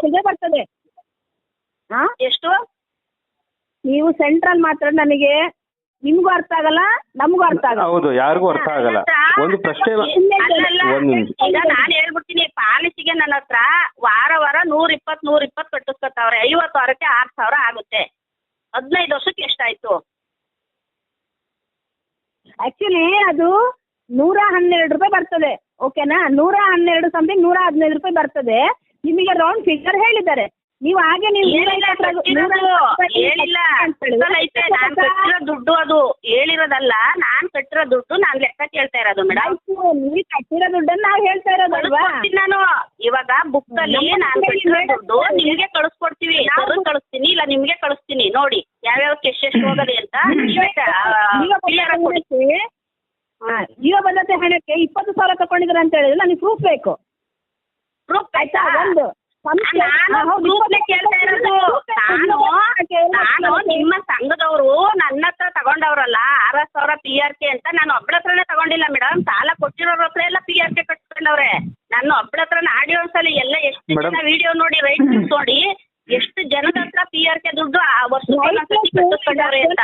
ಚಿಲ್ಲರೆ ಬರ್ತದೆ. ಎಷ್ಟು? ನೀವು ಸೆಂಟ್ರಲ್ ಮಾತ್ರ ನನಗೆ ನಿಮ್ಗೂ ಅರ್ಥ ಆಗಲ್ಲ? ನಮ್ಗೂ ಅರ್ಥ ಆಗಲ್ಲ. ಹೌದು ಯಾರಿಗೂ ಅರ್ಥ ಆಗಲ್ಲ. ಒಂದು ಪ್ರಶ್ನೆ ಅಲ್ಲಲ್ಲ, ಒಂದ್ ನಿಮಿಷ. ಈಗ ನಾನು ಹೇಳ್ಬಿಡ್ತೀನಿ ಪಾಲಿಸಿಗೆ ನನ್ನ ಹತ್ರ ವಾರ ವಾರ ನೂರ ಇಪ್ಪತ್ ನೂರ ಇಪ್ಪತ್ ಕಟ್ಟಿಸ್ಕೊತಾವ್ರೆ. ಐವತ್ತು ವಾರಕ್ಕೆ ಆರ್ ಸಾವಿರ ಆಗುತ್ತೆ. ಹದಿನೈದು ವರ್ಷಕ್ಕೆ ಎಷ್ಟಾಯ್ತು? ಆಕ್ಚುಲಿ ಅದು ನೂರ ಹನ್ನೆರಡು ರೂಪಾಯಿ ಬರ್ತದೆ. ಓಕೆನಾ ನೂರ ಹನ್ನೆರಡು ಸಮಥಿಂಗ್ ನೂರ ಹದಿನೈದು ರೂಪಾಯಿ ಬರ್ತದೆ. ನಿಮಗೆ ರೌಂಡ್ ಫಿಗರ್ ಹೇಳಿದ್ದಾರೆ. ನೀವು ಹಾಗೆ ನೀವು ಹೇಳಿಲ್ಲ ನಾನ್ ದುಡ್ಡು ಅದು. ಹೇಳಿರೋದಲ್ಲ ನಾನ್ ಕಟ್ಟಿರೋ ದುಡ್ಡು ನಾನ್ ಲೆಕ್ಕ ಕೇಳ್ತಾ ಇರೋದು ಮೇಡಮ್ ನೀವು ಕಟ್ಟಿರೋ ದುಡ್ಡನ್ನ ನಾವು ಹೇಳ್ತಾ ಇರೋದಲ್ವಾ ನಾನು. ಇವಾಗ ಬುಕ್ ಅಲ್ಲಿ ನಾನು ಕಟ್ಟಿರೋ ದುಡ್ಡು ನಿಮ್ಗೆ ಕಳಿಸ್ಕೊಡ್ತೀವಿ. ನಾವು- ಕಳಿಸ್ತೀನಿ ಇಲ್ಲ ನಿಮ್ಗೆ ಕಳಿಸ್ತೀನಿ. ನೋಡಿ ಯಾವ್ಯಾವಕ್ಕೆ ಎಷ್ಟೆಷ್ಟು ಹೋಗದೆ ಅಂತ ಜೀವ ಭದ್ರತೆ ಹಣಕ್ಕೆ ಇಪ್ಪತ್ತು ಸಾವಿರ ತಗೊಂಡಿದ್ದಾರೆ ಅಂತ ಹೇಳಿದ್ರೆ ನನಗೆ ಪ್ರೂಫ್ ಬೇಕು. ಪ್ರೂಫ್ ಆಯ್ತಾ ಒಂದು. ನಾನು ನಿಮ್ಮ ಸಂಘದವರು ನನ್ನ ಹತ್ರ ತಗೊಂಡವ್ರಲ್ಲ ಆರ್ ಸಾವಿರ ಪಿ ಆರ್ ಕೆ ಅಂತ ನಾನು ಒಬ್ಳ ಹತ್ರನೇ ತಗೊಂಡಿಲ್ಲ ಮೇಡಮ್ ಸಾಲ ಕೊಟ್ಟಿರೋರ ಹತ್ರ ಎಲ್ಲ ಪಿ ಆರ್ ಕೆ ಕಟ್ಕೊಂಡವ್ರೆ ನಾನು ಒಬ್ಳ ಹತ್ರ ಆಡಿಯೋಸ್ ಅಲ್ಲಿ ಎಲ್ಲ ಎಷ್ಟು ಜನ ವಿಡಿಯೋ ನೋಡಿ ರೈಟ್ ನೋಡಿ ಎಷ್ಟು ಜನದ ಹತ್ರ ಪಿ ಆರ್ ಕೆ ದುಡ್ಡು ಆ ವರ್ಷ ಕಟ್ಟಿಸ್ಕೊಂಡವ್ರೆ ಅಂತ.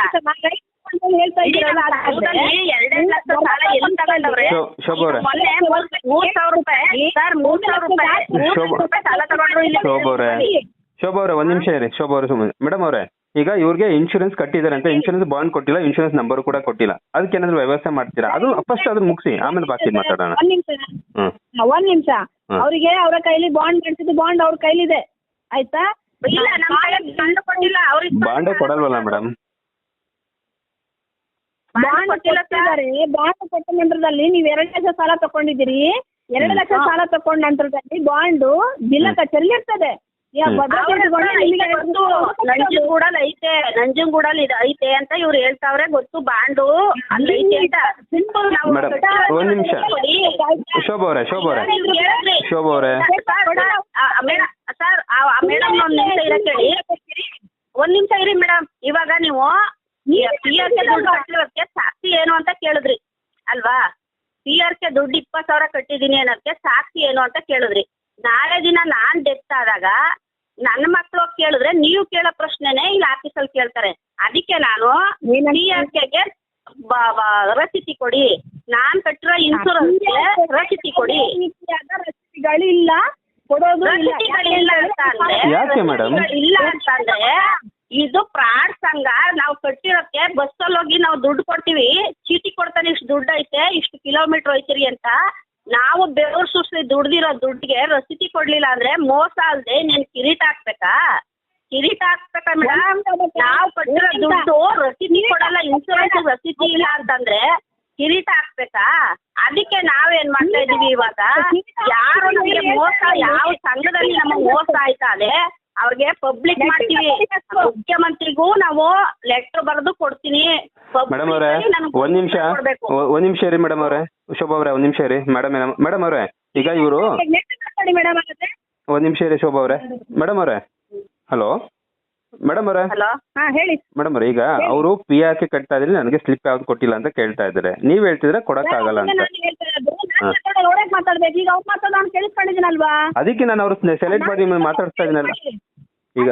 ಹೇಳ್ತಾ ಇಡೀ ಇದ್ದೀರಲ್ಲ ನಮ್ಮ ಸಂಘದಲ್ಲಿ ಎರಡೆರಡು ಲಕ್ಷ ಸಾಲ ಎಲ್ಲಿ ತಗೊಂಡವ್ರೆ? ಶೋ- ಶೋಭಾ ಅವ್ರೆ. ಮೊನ್ನೆ ಮೂರ್ ಮೂರ್ ಸಾವಿರ ರೂಪಾಯಿ ಸರ್ ಮೂರ್ ಸಾವಿರ ರೂಪಾಯಿ ಮೂರ್ ಸಾವಿರ ಶೋಭಾ- ರೂಪಾಯಿ ಸಾಲ ತಗೊಂಡ್ರು ಇಲ್ಲಿ. ಶೋಭಾ ಅವ್ರೆ ಶೋಭಾ ಅವರೇ ಒಂದ್ ನಿಮಿಷ ಇರಿ. ಶೋಭಾ ಅವರೇ ಸುಮ್ಮನೆ ಮೇಡಮ್ ಅವ್ರೆ ಈಗ ಇವ್ರಿಗೆ ಇನ್ಶೂರೆನ್ಸ್ ಕಟ್ಟಿದಾರೆ ಅಂತ ಇನ್ಶೂರೆನ್ಸ್ ಬಾಂಡ್ ಕೊಟ್ಟಿಲ್ಲ ಇನ್ಶೂರೆನ್ಸ್ ನಂಬರ್ ಕೂಡ ಕೊಟ್ಟಿಲ್ಲ. ಅದಕ್ಕೆ ಏನಾದ್ರು ವ್ಯವಸ್ಥೆ ಮಾಡ್ತೀರಾ? ಅದು ಫಸ್ಟ್ ಅದನ್ನ ಮುಗಿಸಿ ಆಮೇಲೆ ಬಾಕಿ ಮಾತಾಡೋಣ. ಒಂದ್ ನಿಮಿಷ. ಹ್ಮ್. ಒಂದ್ ನಿಮಿಷ. ಹ್ಮ್. ಅವರಿಗೆ ಅವರ ಕೈಲಿ ಬಾಂಡ್ ಮಾಡಿಸಿದ್ದು ಬಾಂಡ್ ಅವ್ರ ಕೈಲಿದೆ. ಆಯ್ತಾ? ಇಲ್ಲ ನಮ್ಮ ಕಡೆ ಕೊಟ್ಟಿಲ್ಲ ಅವ್ರಿಗೆ ಬಾಂಡೇ ಕೊಡಲ್ವಲ್ಲ ಮೇಡಮ್ ಬಾಂಡ್ ಕೊಟ್ಟ ನಂತರದಲ್ಲಿ ನೀವು ಎರಡು ಲಕ್ಷ ಸಾಲ ತಕೊಂಡಿದ್ದೀರಿ ಎರಡು ಲಕ್ಷ ಸಾಲ ತಕೊಂಡ ನಂತರದಲ್ಲಿ ಬಾಂಡು ಜಿಲ್ಲಾ ಕಚೇರಿ ಇರ್ತದೆ. ನಂಜನಗೂಡಲ್ಲಿ ಐತೆ. ನಂಜನಗೂಡಲ್ಲಿ ಇದು ಐತೆ ಅಂತ ಇವ್ರು ಹೇಳ್ತಾವ್ರೆ ಗೊತ್ತು. ಬಾಂಡು ಅಲ್ಲಿ ಐತೆ ಅಂತ. ಸಿಂಪಲ್ ಒಂದ್ ನಿಮಿಷ. ಶೋಭಾ ಅವರೇ ಶೋಭಾ ಅವರೇ. ಶೋಭಾ ಅವರೇ. ಸರ್ ಆ ಮೇಡಮ್ ಒಂದ್ ನಿಮಿಷ ಇರ ಕೇಳಿ. ಒಂದ್ ನಿಮಿಷ ಇರಿ ಮೇಡಮ್. ಇವಾಗ ನೀವು ಪಿ ಆರ್ ಕೆ ದುಡ್ಡು ಕಟ್ಟಿರೋದಕ್ಕೆ ಸಾಕ್ಷಿ ಏನು ಅಂತ ಕೇಳಿದ್ರಿ ಅಲ್ವಾ? ಪಿ ಆರ್ ಕೆ ದುಡ್ಡು ಇಪ್ಪತ್ತು ಸಾವಿರ ಕಟ್ಟಿದೀನಿ ಅನ್ನೋದಕ್ಕೆ ಸಾಕ್ಷಿ ಏನು ಅಂತ ಕೇಳಿದ್ರಿ. ನಾಳೆ ದಿನ ನಾನ್ ಡೆತ್ ಆದಾಗ ನನ್ನ ಮಕ್ಳು ಕೇಳಿದ್ರೆ ನೀವು ಕೇಳೋ ಪ್ರಶ್ನೆನೇ ಇಲ್ಲಿ ಆಫೀಸಲ್ಲಿ ಕೇಳ್ತಾರೆ. ಅದಕ್ಕೆ ನಾನು ಪಿ ಆರ್ ಕೆಗೆ ರಸೀತಿ ಕೊಡಿ. ನಾನ್ ಕಟ್ಟಿರೋ ಇನ್ಸೂರೆನ್ಸ್ ರಸೀತಿ ಕೊಡಿ. ರಸೀತಿಗಳಿಲ್ಲ ಕೊಡೋದು ಇಲ್ಲ. ರಸೀತಿಗಳಿಲ್ಲ ಅಂತ ಅಂದ್ರೆ ಇಲ್ಲ ಅಂತ ಅಂದ್ರೆ ಇದು ಪ್ರಾಡ್ ಸಂಘ, ನಾವು ಕಟ್ಟಿರೋಕ್ಕೆ ಬಸ್ಸಲ್ಲಿ ಹೋಗಿ ನಾವು ದುಡ್ಡು ಕೊಡ್ತೀವಿ. ಚೀಟಿ ಕೊಡ್ತಾನೆ ಇಷ್ಟು ದುಡ್ಡು ಐತೆ, ಇಷ್ಟು ಕಿಲೋಮೀಟರ್ ಐತಿರಿ ಅಂತ. ನಾವು ಬೆವರು ಸುಸ್ಲಿ ದುಡ್ದಿರೋ ದುಡ್ಡಿಗೆ ರಸೀತಿ ಕೊಡ್ಲಿಲ್ಲ ಅಂದ್ರೆ ಮೋಸ ಅಲ್ಲದೆ ನೀನ್ ಕಿರೀಟ ಹಾಕ್ಬೇಕಾ? ಕಿರೀಟ ಹಾಕ್ಬೇಕಾ ಮೇಡಮ್ ನಾವು ಕಟ್ಟಿರೋ ದುಡ್ಡು ರಸೀತಿ ಕೊಡಲ್ಲ ಇನ್ಸೂರೆನ್ಸ್ ರಸೀತಿ ಇಲ್ಲ ಅಂತಂದ್ರೆ ಕಿರೀಟ ಹಾಕ್ಬೇಕಾ? ಅದಕ್ಕೆ ನಾವೇನ್ ಮಾಡ್ತಾ ಇದೀವಿ ಇವಾಗ? ಯಾರು ನಮಗೆ ಮೋಸ, ಯಾವ ಸಂಘದಲ್ಲಿ ನಮಗೆ ಮೋಸ ಆಯ್ತಾ ಅದೇ ಅವ್ರಿಗೆ ಪಬ್ಲಿಕ್ ಮಾಡ್ತೀವಿ. ಮುಖ್ಯಮಂತ್ರಿಗೂ ನಾವು ಲೆಟರ್ ಬರೆದು ಕೊಡ್ತೀನಿ. ಮೇಡಮ್ ಅವರೇ ಒಂದ್ ನಿಮಿಷ. ಒಂದ್ ನಿಮಿಷ ರೀ ಮೇಡಮ್ ಅವರೇ. ಶೋಭಾ ಅವರೇ ಒಂದ್ ನಿಮಿಷ ರೀ ಮೇಡಮ್ ಮೇಡಮ್ ಅವರೇ ಈಗ ಇವರು ಒಂದ್ ನಿಮಿಷ ರೀ ಶೋಭಾ ಅವರೇ. ಮೇಡಮ್ ಅವರೇ ಹಲೋ? ಮೇಡಮ್ ಅವರೇ? ಹಲೋ ಹಾ ಹೇಳಿ. ಮೇಡಮ್ ಅವ್ರೆ ಈಗ ಅವರು ಪಿ ಆರ್ ಕೆ ಕಟ್ತಾ ಇದ್ರೆ ನನಗೆ ಸ್ಲಿಪ್ ಯಾವ್ದು ಕೊಟ್ಟಿಲ್ಲ ಅಂತ ಕೇಳ್ತಾ ಇದ್ದಾರೆ. ನೀವ್ ಹೇಳ್ತಿದ್ರೆ ಕೊಡಕ್ ಆಗಲ್ಲ ಅಂತ. ನಾನು ಹೇಳ್ತಾ ಇರೋದು, ನಾನ್ ಮಾತಾಡೋದು ಅವ್ರೇ ಮಾತಾಡ್ಬೇಕು. ಈಗ ಅವ್ರು ಮಾತಾಡೋ ನಾನು ಕೇಳಿಸ್ಕೊಂಡಿದ್ದೀನಲ್ವಾ? ಅದಕ್ಕೆ ನಾನು ಅವ್ರ ಸೆಲೆಕ್ಟ್ ಮಾಡಿ ನಿಮ್ಮನ್ನ ಮಾತಾಡ್ತಾ ಇದ್ದೀನಲ್ಲ. ಈಗ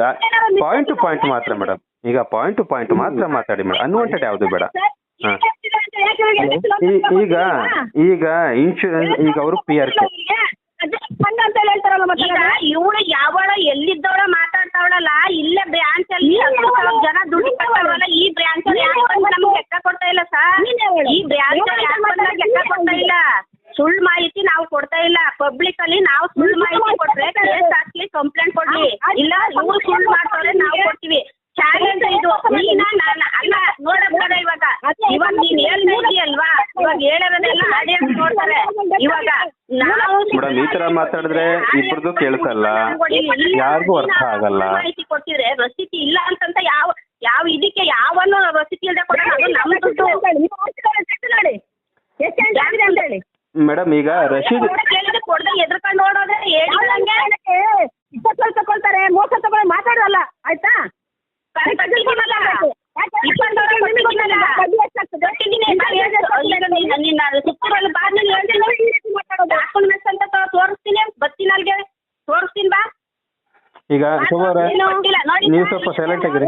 ಪಾಯಿಂಟ್ ಟು ಪಾಯಿಂಟ್ ಮಾತ್ರ ಮೇಡಮ್ ಈಗ ಪಾಯಿಂಟ್ ಟು ಪಾಯಿಂಟ್ ಮಾತ್ರ ಮಾತಾಡಿ ಮೇಡಮ್ ಅನ್ವಾಂಟೆಡ್ ಯಾವ್ದು ಬೇಡ. ಹಾ. ಈ- ಈಗ ಈಗ ಇನ್ಶೂರೆನ್ಸ್ ಈಗ ಅವರು ಪಿ ಆರ್ ಕೆ ಅಂತ ಹೇಳ್ತಾರಲ್ಲ ಮತ್ತೆ ಈಗ ಇವಳು ಯಾವಳ ಎಲ್ಲಿದ್ದವಳ ಮಾತಾಡ್ತಾವಳಲ್ಲ ಇಲ್ಲೇ ಬ್ರಾಂಚ್ ಅಲ್ಲಿ ಹತ್ತು ಜನ ದುಡಿತಾವಲ್ಲ ಈ ಬ್ರಾಂಚ್ ಅಲ್ಲಿ ಬಂದು ನಮ್ಗೆ ಲೆಕ್ಕ ಕೊಡ್ತಾ ಇಲ್ಲ ಸರ್ ಈ ಬ್ರಾಂಚ್ ಅಲ್ಲಿ ಯಾಕೆ ಬಂದಾಗ ಲೆಕ್ಕ ಕೊಡ್ತಾ ಇಲ್ಲ? ಸುಳ್ಳು ಮಾಹಿತಿ ನಾವು ಕೊಡ್ತಾ ಇಲ್ಲ. ಪಬ್ಲಿಕ್ ಅಲ್ಲಿ ನಾವು ಸುಳ್ಳು ಮಾಹಿತಿ ಕೊಟ್ರೆ ಕೇಸ್ ಹಾಕ್ಲಿ ಕಂಪ್ಲೇಂಟ್ ಕೊಡ್ಲಿ. ಇಲ್ಲ ಇವ್ರು ಸುಳ್ಳು ಮಾಡ್ತಾರೆ ನಾವು ಕೊಡ್ತೀವಿ ಚಾಲೆಂಜ್ ಇದು ನೀನ ನಾನ ಅಲ್ಲ ನೋಡಕ್ ಇವಾಗ ಇವಾಗ ನೀನ್ ಹೇಳ್ತಾ ಇದೀಯಲ್ವಾ ಇವಾಗ ಹೇಳಿರೋದೆಲ್ಲ ಆಡಿಯನ್ಸ್ ನೋಡ್ತಾರೆ ಇವಾಗ ನಾವು ಮೇಡಮ್ ಈ ತರ ಮಾತಾಡಿದ್ರೆ ಇಬ್ರದ್ದು ಕೇಳಿಸಲ್ಲ ಯಾರಿಗೂ ಅರ್ಥ ಆಗಲ್ಲ. ಮಾಹಿತಿ ಕೊಡ್ತಿದ್ರೆ ರಸೀತಿ ಇಲ್ಲ ಅಂತಂತ ಯಾವ ಯಾವ ಇದಕ್ಕೆ ಯಾವನು ರಸೀತಿ ಇಲ್ಲದೆ ಕೊಡೋದು ಅದು ನಮ್ಮ ದುಡ್ಡು. ನೋಡಿ ಎಷ್ಟು ಅಂತ ಹೇಳಿ. ಮೇಡಮ್ ಈಗ ರಶೀದ್ ಕೇಳಿದ್ರೆ ಕೊಡದೆ ಎದ್ರಕೊಂಡು ನೋಡೋದ್ರೆ ಹೇಳಿದಂಗೆ ಇಪ್ಪತ್ತು ಸಾವಿರ ತಗೊಳ್ತಾರೆ ಮೋಸ ತಗೊಳ್ಳಿ ಮಾತಾಡಲ್ಲ ಆಯ್ತಾ ಸುತ್ತೂರಲ್ಲಿ ಬಾ ನೀನು ಹೇಳ್ತೀನಿ ಡಾಕ್ಯುಮೆಂಟ್ಸ್ ಅಂತ ತೋ- ತೋರಿಸ್ತೀನಿ ಬರ್ತೀನಿ ಅಲ್ಲಿಗೆ ತೋರಿಸ್ತೀನಿ ಬಾ ಈಗ ಶೋಭಾ ಅವರೇ ನೀವು ಸ್ವಲ್ಪ ಸೈಲೆಂಟ್ ಆಗಿರಿ.